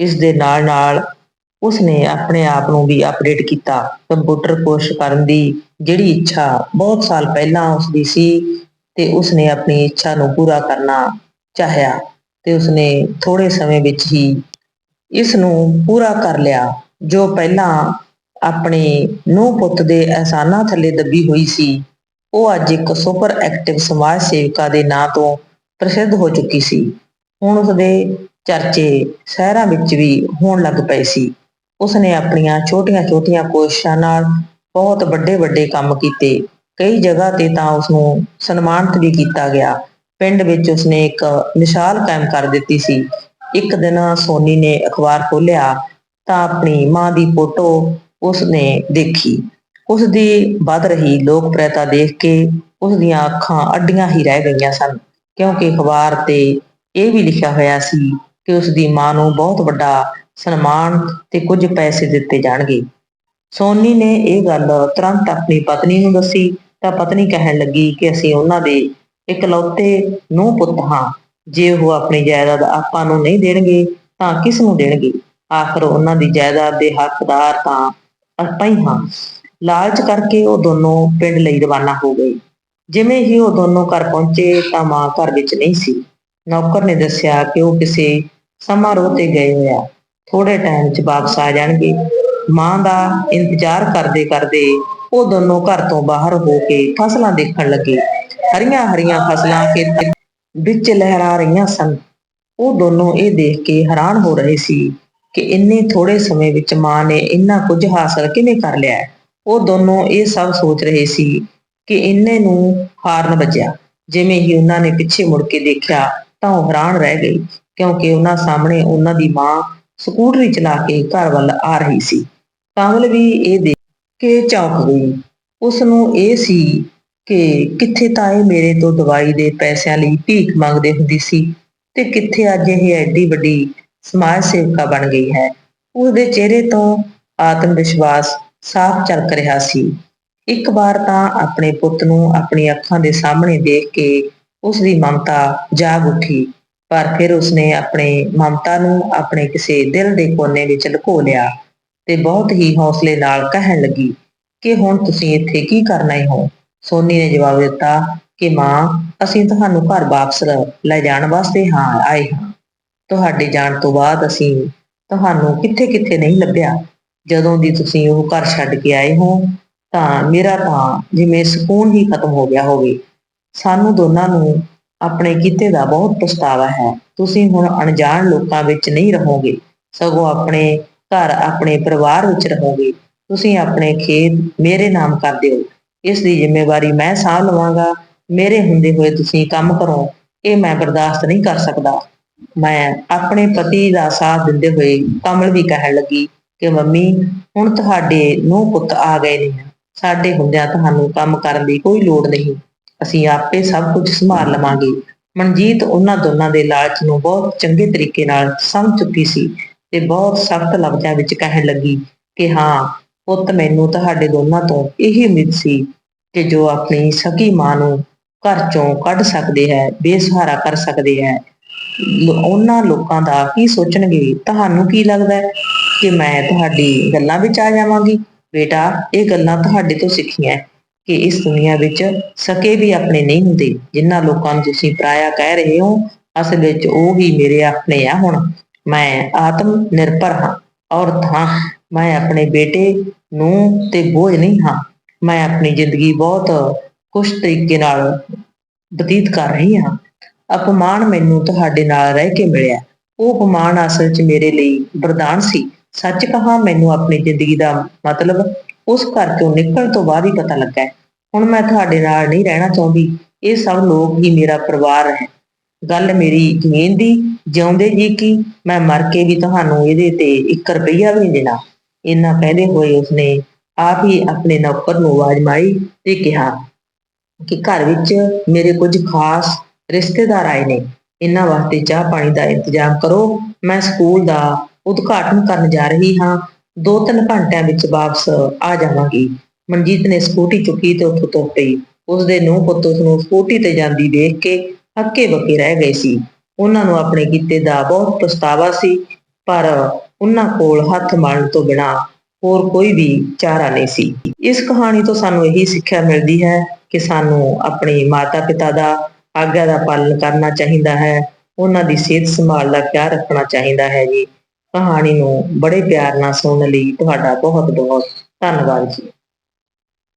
Speaker 1: ਇਸ ਦੇ ਨਾਲ ਨਾਲ ਉਸਨੇ ਆਪਣੇ ਆਪ ਨੂੰ ਵੀ ਅਪਡੇਟ ਕੀਤਾ। ਕੰਪਿਊਟਰ ਕੋਰਸ ਕਰਨ ਦੀ ਜਿਹੜੀ ਇੱਛਾ ਬਹੁਤ ਸਾਲ ਪਹਿਲਾਂ ਉਸਦੀ ਸੀ ਤੇ ਉਸਨੇ ਆਪਣੀ ਇੱਛਾ ਨੂੰ ਪੂਰਾ ਕਰਨਾ ਚਾਹਿਆ ਤੇ ਉਸਨੇ ਥੋੜੇ ਸਮੇਂ ਵਿੱਚ ਹੀ ਇਸ ਨੂੰ ਪੂਰਾ ਕਰ ਲਿਆ, ਜੋ ਪਹਿਲਾਂ ਆਪਣੇ ਨੂੰਹ ਪੁੱਤ ਦੇ ਅਹਿਸਾਨਾਂ ਥੱਲੇ ਦੱਬੀ ਹੋਈ ਸੀ। ਉਹ ਅੱਜ ਇੱਕ ਸੁਪਰ ਐਕਟਿਵ ਸਮਾਜ ਸੇਵਿਕਾ ਦੇ ਨਾਂ ਤੋਂ ਪ੍ਰਸਿੱਧ ਹੋ ਚੁੱਕੀ ਸੀ। ਹੁਣ ਉਸਦੇ ਚਰਚੇ ਸ਼ਹਿਰਾਂ ਵਿੱਚ ਵੀ ਹੋਣ ਲੱਗ ਪਏ ਸੀ। ਉਸਨੇ ਆਪਣੀਆਂ ਛੋਟੀਆਂ-ਛੋਟੀਆਂ ਕੋਸ਼ਿਸ਼ਾਂ ਨਾਲ ਬਹੁਤ ਵੱਡੇ-ਵੱਡੇ ਕੰਮ ਕੀਤੇ। ਕਈ ਜਗ੍ਹਾ ਤੇ ਤਾਂ ਉਸ ਨੂੰ ਸਨਮਾਨਿਤ ਵੀ ਕੀਤਾ ਗਿਆ। ਪਿੰਡ ਵਿੱਚ ਉਸਨੇ ਇੱਕ ਮਿਸਾਲ ਕਾਇਮ ਕਰ ਦਿੱਤੀ ਸੀ। ਇੱਕ ਦਿਨ ਸੋਨੀ ਨੇ ਅਖਬਾਰ ਖੋਲ੍ਹਿਆ ਤਾਂ ਆਪਣੀ ਮਾਂ ਦੀ ਫੋਟੋ ਉਸਨੇ ਦੇਖੀ। ਉਸ ਦੀ ਵੱਧ ਰਹੀ ਲੋਕਪ੍ਰਿਅਤਾ ਦੇਖ ਕੇ ਉਸ ਦੀਆਂ ਅੱਖਾਂ ਅੱਡੀਆਂ ਹੀ ਰਹਿ ਗਈਆਂ ਸਨ, ਕਿਉਂਕਿ ਅਖਬਾਰ ਤੇ ਇਹ ਵੀ ਲਿਖਿਆ ਹੋਇਆ ਸੀ ਕਿ ਉਸ ਦੀ ਮਾਂ ਨੂੰ ਬਹੁਤ ਵੱਡਾ ਸਨਮਾਨ ਤੇ ਕੁਝ ਪੈਸੇ ਦਿੱਤੇ ਜਾਣਗੇ। ਸੋਨੀ ਨੇ ਇਹ ਗੱਲ ਤੁਰੰਤ ਆਪਣੀ ਪਤਨੀ ਨੂੰ ਦੱਸੀ, ਤਾਂ ਪਤਨੀ ਕਹਿਣ ਲੱਗੀ ਕਿ ਅਸੀਂ ਉਹਨਾਂ ਦੇ ਇਕਲੌਤੇ ਨੂੰਹ ਪੁੱਤ ਹਾਂ। ਜੇ ਉਹ ਆਪਣੀ ਜਾਇਦਾਦ ਆਪਾਂ ਨੂੰ ਨਹੀਂ ਦੇਣਗੇ, ਤਾਂ ਕਿਸ ਨੂੰ ਦੇਣਗੇ? ਆਖਰ ਉਹਨਾਂ ਦੀ ਜਾਇਦਾਦ ਦੇ ਹੱਕਦਾਰ ਤਾਂ ਆਪਾਂ ਹੀ ਹਾਂ। ਲਾਲਚ ਕਰਕੇ ਉਹ ਦੋਨੋਂ ਪਿੰਡ ਲਈ ਰਵਾਨਾ ਹੋ ਗਏ। ਜਿਵੇਂ ਹੀ ਉਹ ਦੋਨੋਂ ਘਰ ਪਹੁੰਚੇ ਤਾਂ ਮਾਂ ਘਰ ਵਿੱਚ ਨਹੀਂ ਸੀ। ਨੌਕਰ ਨੇ ਦੱਸਿਆ ਕਿ ਉਹ ਕਿਸੇ ਸਮਾਰੋਹ ਤੇ ਗਏ ਹੋਇਆ। ਥੋੜੇ ਟਾਈਮ 'ਚ ਵਾਪਸ ਆ ਜਾਣਗੇ। ਮਾਂ ਦਾ ਇੰਤਜ਼ਾਰ ਕਰਦੇ ਕਰਦੇ ਉਹ ਦੋਨੋਂ ਘਰ ਤੋਂ ਬਾਹਰ ਹੋ ਕੇ ਫਸਲਾਂ ਦੇਖਣ ਲੱਗੇ। ਹਰੀਆਂ ਹਰੀਆਂ ਫਸਲਾਂ ਖੇਤ ਵਿੱਚ ਲਹਿਰਾ ਰਹੀਆਂ ਸਨ। ਉਹ ਦੋਨੋਂ ਇਹ ਦੇਖ ਕੇ ਹੈਰਾਨ ਹੋ ਰਹੇ ਸੀ ਕਿ ਇੰਨੇ ਥੋੜੇ ਸਮੇਂ ਵਿੱਚ ਮਾਂ ਨੇ ਇੰਨਾ ਕੁਝ ਹਾਸਲ ਕਿਵੇਂ ਕਰ ਲਿਆ ਉਹ ਦੋਨੋਂ ਇਹ ਸਭ ਸੋਚ ਰਹੇ ਸੀ ਕਿ ਇੰਨੇ ਨੂੰ ਹਾਰਨ ਵੱਜਿਆ। ਜਿਵੇਂ ਹੀ ਉਹਨਾਂ ਨੇ ਪਿੱਛੇ ਮੁੜ ਕੇ ਦੇਖਿਆ ਤਾਂ ਉਹ ਹੈਰਾਨ ਰਹਿ ਗਈ, ਕਿਉਂਕਿ ਉਹਨਾਂ ਸਾਹਮਣੇ ਉਹਨਾਂ ਦੀ ਮਾਂ ਸਕੂਟਰੀ ਚਲਾ ਕੇ ਘਰ ਵੱਲ ਆ ਰਹੀ ਸੀ। ਕਾਮਲ ਵੀ ਇਹ ਦੇਖ ਕੇ ਚੌਂਕ ਗਈ। ਉਸ ਨੂੰ ਇਹ ਸੀ ਕਿ ਕਿੱਥੇ ਤਾਂ ਇਹ ਮੇਰੇ ਤੋਂ ਦਵਾਈ ਦੇ ਪੈਸਿਆਂ ਲਈ ਭੀਖ ਮੰਗਦੇ ਹੁੰਦੀ ਸੀ ਤੇ ਕਿੱਥੇ ਅੱਜ ਇਹ ਐਡੀ ਵੱਡੀ ਸਮਾਜ ਸੇਵਕਾ ਬਣ ਗਈ ਹੈ। ਉਸਦੇ ਚਿਹਰੇ ਤੋਂ ਆਤਮ ਵਿਸ਼ਵਾਸ ਸਾਫ਼ ਝਲਕ ਰਿਹਾ ਸੀ। ਇੱਕ ਵਾਰ ਤਾਂ ਆਪਣੇ ਪੁੱਤ ਨੂੰ ਆਪਣੀ ਅੱਖਾਂ ਦੇ ਸਾਹਮਣੇ ਦੇਖ ਕੇ ਉਸ ਦੀ ਮਮਤਾ ਜਾਗ ਉੱਠੀ, ਪਰ ਫਿਰ ਉਸਨੇ ਆਪਣੇ ਮਮਤਾ ਨੂੰ ਆਪਣੇ ਕਿਸੇ ਦਿਲ ਦੇ ਕੋਨੇ ਵਿੱਚ ਲੁਕੋ ਲਿਆ ਤੇ ਬਹੁਤ ਹੀ ਹੌਸਲੇ ਨਾਲ ਕਹਿਣ ਲੱਗੀ ਕਿ ਹੁਣ ਤੁਸੀਂ ਇੱਥੇ ਕੀ ਕਰਨਾ ਹੀ ਹੋ? ਸੋਨੀ ਨੇ ਜਵਾਬ ਦਿੱਤਾ ਕਿ ਮਾਂ, ਅਸੀਂ ਤੁਹਾਨੂੰ ਘਰ ਵਾਪਸ ਲੈ ਜਾਣ ਵਾਸਤੇ ਹਾਂ, ਆਏ ਹਾਂ। ਤੁਹਾਡੇ ਜਾਣ ਤੋਂ ਬਾਅਦ ਅਸੀਂ ਤੁਹਾਨੂੰ ਕਿੱਥੇ-ਕਿੱਥੇ ਨਹੀਂ ਲੱਭਿਆ। ਜਦੋਂ ਦੀ ਤੁਸੀਂ ਉਹ ਘਰ ਛੱਡ ਕੇ ਆਏ ਹੋ, ਤਾਂ ਮੇਰਾ ਤਾਂ ਜਿਵੇਂ ਸਕੂਨ ਹੀ ਖਤਮ ਹੋ ਗਿਆ ਹੋਵੇ। ਸਾਨੂੰ ਦੋਨਾਂ ਨੂੰ ਆਪਣੇ ਕੀਤੇ ਦਾ ਬਹੁਤ ਪਛਤਾਵਾ ਹੈ। ਤੁਸੀਂ ਹੁਣ ਅਣਜਾਣ ਲੋਕਾਂ ਵਿੱਚ ਨਹੀਂ ਰਹੋਗੇ। ਸਗੋਂ ਆਪਣੇ ਘਰ, ਆਪਣੇ ਪਰਿਵਾਰ ਵਿੱਚ ਰਹੋਗੇ। ਤੁਸੀਂ ਆਪਣੇ ਖੇਤ ਮੇਰੇ ਨਾਮ ਕਰ ਦਿਓ। ਇਸ ਦੀ ਜ਼ਿੰਮੇਵਾਰੀ ਮੈਂ ਸਾਂਭ ਲਵਾਂਗਾ। ਮੇਰੇ ਹੁੰਦੇ ਹੋਏ ਤੁਸੀਂ ਕੰਮ ਕਰੋ। ਇਹ ਮੈਂ ਬਰਦਾਸ਼ਤ ਨਹੀਂ ਕਰ ਸਕਦਾ। ਮੈਂ ਆਪਣੇ ਪਤੀ ਦਾ ਸਾਥ ਦਿੰਦੇ ਹੋਏ ਕਮਲ ਵੀ ਕਹਿਣ ਲੱਗੀ ਕਿ ਮੰਮੀ, ਹੁਣ ਤੁਹਾਡੇ ਨੂੰ ਪੁੱਤ ਆ ਗਏ ਨੇ। ਸਾਡੇ ਹੁੰਦਿਆਂ ਤੁਹਾਨੂੰ ਕੰਮ ਕਰਨ ਦੀ ਕੋਈ ਲੋੜ ਨਹੀਂ। ਅਸੀਂ ਆਪੇ ਸਭ ਕੁਝ ਸੰਭਾਲ ਲਵਾਂਗੇ। ਮਨਜੀਤ ਉਹਨਾਂ ਦੋਨਾਂ ਦੇ ਲਾਲਚ ਨੂੰ ਬਹੁਤ ਚੰਗੇ ਤਰੀਕੇ ਨਾਲ ਸਮਝ ਚੁੱਕੀ ਸੀ ਤੇ ਬਹੁਤ ਸਖਤ ਲਫ਼ਜ਼ਾਂ ਵਿੱਚ ਕਹਿਣ ਲੱਗੀ ਕਿ ਹਾਂ, ਪੁੱਤ ਮੈਨੂੰ ਤੁਹਾਡੇ ਦੋਨਾਂ ਤੋਂ ਇਹੀ ਉਮੀਦ ਸੀ ਕਿ ਜੋ ਆਪਣੀ ਸਕੀ ਮਾਂ ਨੂੰ ਘਰ ਚੋਂ ਕੱਢ ਸਕਦੇ ਹੈ, ਬੇਸਹਾਰਾ ਕਰ ਸਕਦੇ ਹੈ। ਉਹਨਾਂ ਲੋਕਾਂ ਦਾ ਕੀ ਸੋਚਣਗੇ? ਤੁਹਾਨੂੰ ਕੀ ਲੱਗਦਾ ਹੈ? ਕਿ ਮੈਂ ਤੁਹਾਡੀ ਗੱਲਾਂ ਵਿੱਚ ਆ ਜਾਵਾਂਗੀ। ਬੇਟਾ, ਇਹ ਗੱਲਾਂ ਤੁਹਾਡੇ ਤੋਂ ਸਿੱਖੀਆਂ ਕਿ ਇਸ ਦੁਨੀਆ ਵਿੱਚ ਸਕੇ ਵੀ ਆਪਣੇ ਨਹੀਂ ਹੁੰਦੇ ਜਿਨ੍ਹਾਂ ਲੋਕਾਂ ਨੂੰ ਤੁਸੀਂ ਪਰਾਇਆ ਕਹਿ ਰਹੇ ਹੋ ਅਸਲ ਵਿੱਚ ਉਹ ਵੀ ਮੇਰੇ ਆਪਣੇ ਆ ਹੁਣ। ਮੈਂ ਆਤਮ ਨਿਰਭਰ ਹਾਂ, ਔਰਤ ਹਾਂ। ਮੈਂ ਆਪਣੇ ਬੇਟੇ ਨੂੰ ਤੇ ਬੋਝ ਨਹੀਂ ਹਾਂ। ਮੈਂ ਆਪਣੀ ਜ਼ਿੰਦਗੀ ਬਹੁਤ ਖੁਸ਼ ਤਰੀਕੇ ਨਾਲ ਬਤੀਤ ਕਰ ਰਹੀ ਹਾਂ। ਅਪਮਾਨ ਮੈਨੂੰ ਤੁਹਾਡੇ ਨਾਲ ਰਹਿ ਕੇ ਮਿਲਿਆ। ਉਹ ਅਪਮਾਨ ਅਸਲ 'ਚ ਮੇਰੇ ਲਈ ਵਰਦਾਨ ਸੀ। ਸੱਚ ਕਹਾਂ, ਮੈਨੂੰ ਆਪਣੀ ਜ਼ਿੰਦਗੀ ਦਾ ਮਤਲਬ ਉਸ ਘਰ ਚੋਂ ਨਿਕਲਣ ਤੋਂ ਬਾਅਦ ਹੀ ਪਤਾ ਲੱਗਾ ਹੁਣ ਮੈਂ ਤੁਹਾਡੇ ਨਾਲ ਨਹੀਂ ਰਹਿਣਾ ਚਾਹੁੰਦੀ। ਇਹ ਸਭ ਲੋਕ ਹੀ ਮੇਰਾ ਪਰਿਵਾਰ ਹੈ। ਗੱਲ ਮੇਰੀ ਜ਼ਮੀਨ ਦੀ, ਜਿਉਂਦੇ ਜੀ ਕੀ, ਮੈਂ ਮਰ ਕੇ ਵੀ ਤੁਹਾਨੂੰ ਇਹਦੇ ਤੇ 1 ਰੁਪਈਆ ਵੀ ਨਹੀਂ ਦੇਣਾ। ਇੰਨਾ ਕਹਿੰਦੇ ਹੋਏ ਉਸਨੇ ਆਪ ਹੀ ਆਪਣੇ ਨੌਕਰ ਨੂੰ ਆਵਾਜ਼ ਮਾਰੀ ਤੇ ਕਿਹਾ ਕਿ ਘਰ ਵਿੱਚ ਮੇਰੇ ਕੁਝ ਖਾਸ ਰਿਸ਼ਤੇਦਾਰ ਆਏ ਨੇ। ਇਹਨਾਂ ਵਾਸਤੇ ਚਾਹ ਪਾਣੀ ਦਾ ਇੰਤਜ਼ਾਮ ਕਰੋ। ਮੈਂ ਸਕੂਲ ਦਾ ਉਦਘਾਟਨ ਕਰਨ ਜਾ ਰਹੀ ਹਾਂ। ਦੋ ਤਿੰਨ ਘੰਟਿਆਂ ਵਿੱਚ ਵਾਪਸ ਆ ਜਾਵਾਂਗੀ। ਮਨਜੀਤ ਨੇ ਸਕੂਟੀ ਚੁੱਕੀ ਤੇ ਉੱਥੋਂ ਤੁਰ ਪਈ। ਉਸਦੇ ਨੂੰਹ ਪੁੱਤ ਉਸਨੂੰ ਸਕੂਟੀ ਤੇ ਜਾਂਦੀ ਦੇਖ ਕੇ ਹੱਕੇ ਬੱਕੇ ਰਹਿ ਗਏ ਸੀ। ਉਹਨਾਂ ਨੂੰ ਆਪਣੇ ਕੀਤੇ ਦਾ ਬਹੁਤ ਪਛਤਾਵਾ ਸੀ, ਪਰ ਉਹਨਾਂ ਕੋਲ ਹੱਥ ਮਾਰਨ ਤੋਂ ਬਿਨਾ ਹੋਰ ਕੋਈ ਵੀ ਚਾਰਾ ਨਹੀਂ ਸੀ। ਇਸ ਕਹਾਣੀ ਤੋਂ ਸਾਨੂੰ ਇਹੀ ਸਿੱਖਿਆ ਮਿਲਦੀ ਹੈ ਕਿ ਸਾਨੂੰ ਆਪਣੇ ਮਾਤਾ-ਪਿਤਾ ਦਾ ਆਗਿਆ ਦਾ ਪਾਲਣ ਕਰਨਾ ਚਾਹੀਦਾ ਹੈ। ਉਹਨਾਂ ਦੀ ਸਿਹਤ ਸੰਭਾਲ ਦਾ ਖਿਆਲ ਰੱਖਣਾ ਚਾਹੀਦਾ ਹੈ ਜੀ। ਕਹਾਣੀ ਨੂੰ ਬੜੇ ਪਿਆਰ ਨਾਲ ਸੁਣਨ ਲਈ ਤੁਹਾਡਾ ਬਹੁਤ ਬਹੁਤ ਧੰਨਵਾਦ ਜੀ।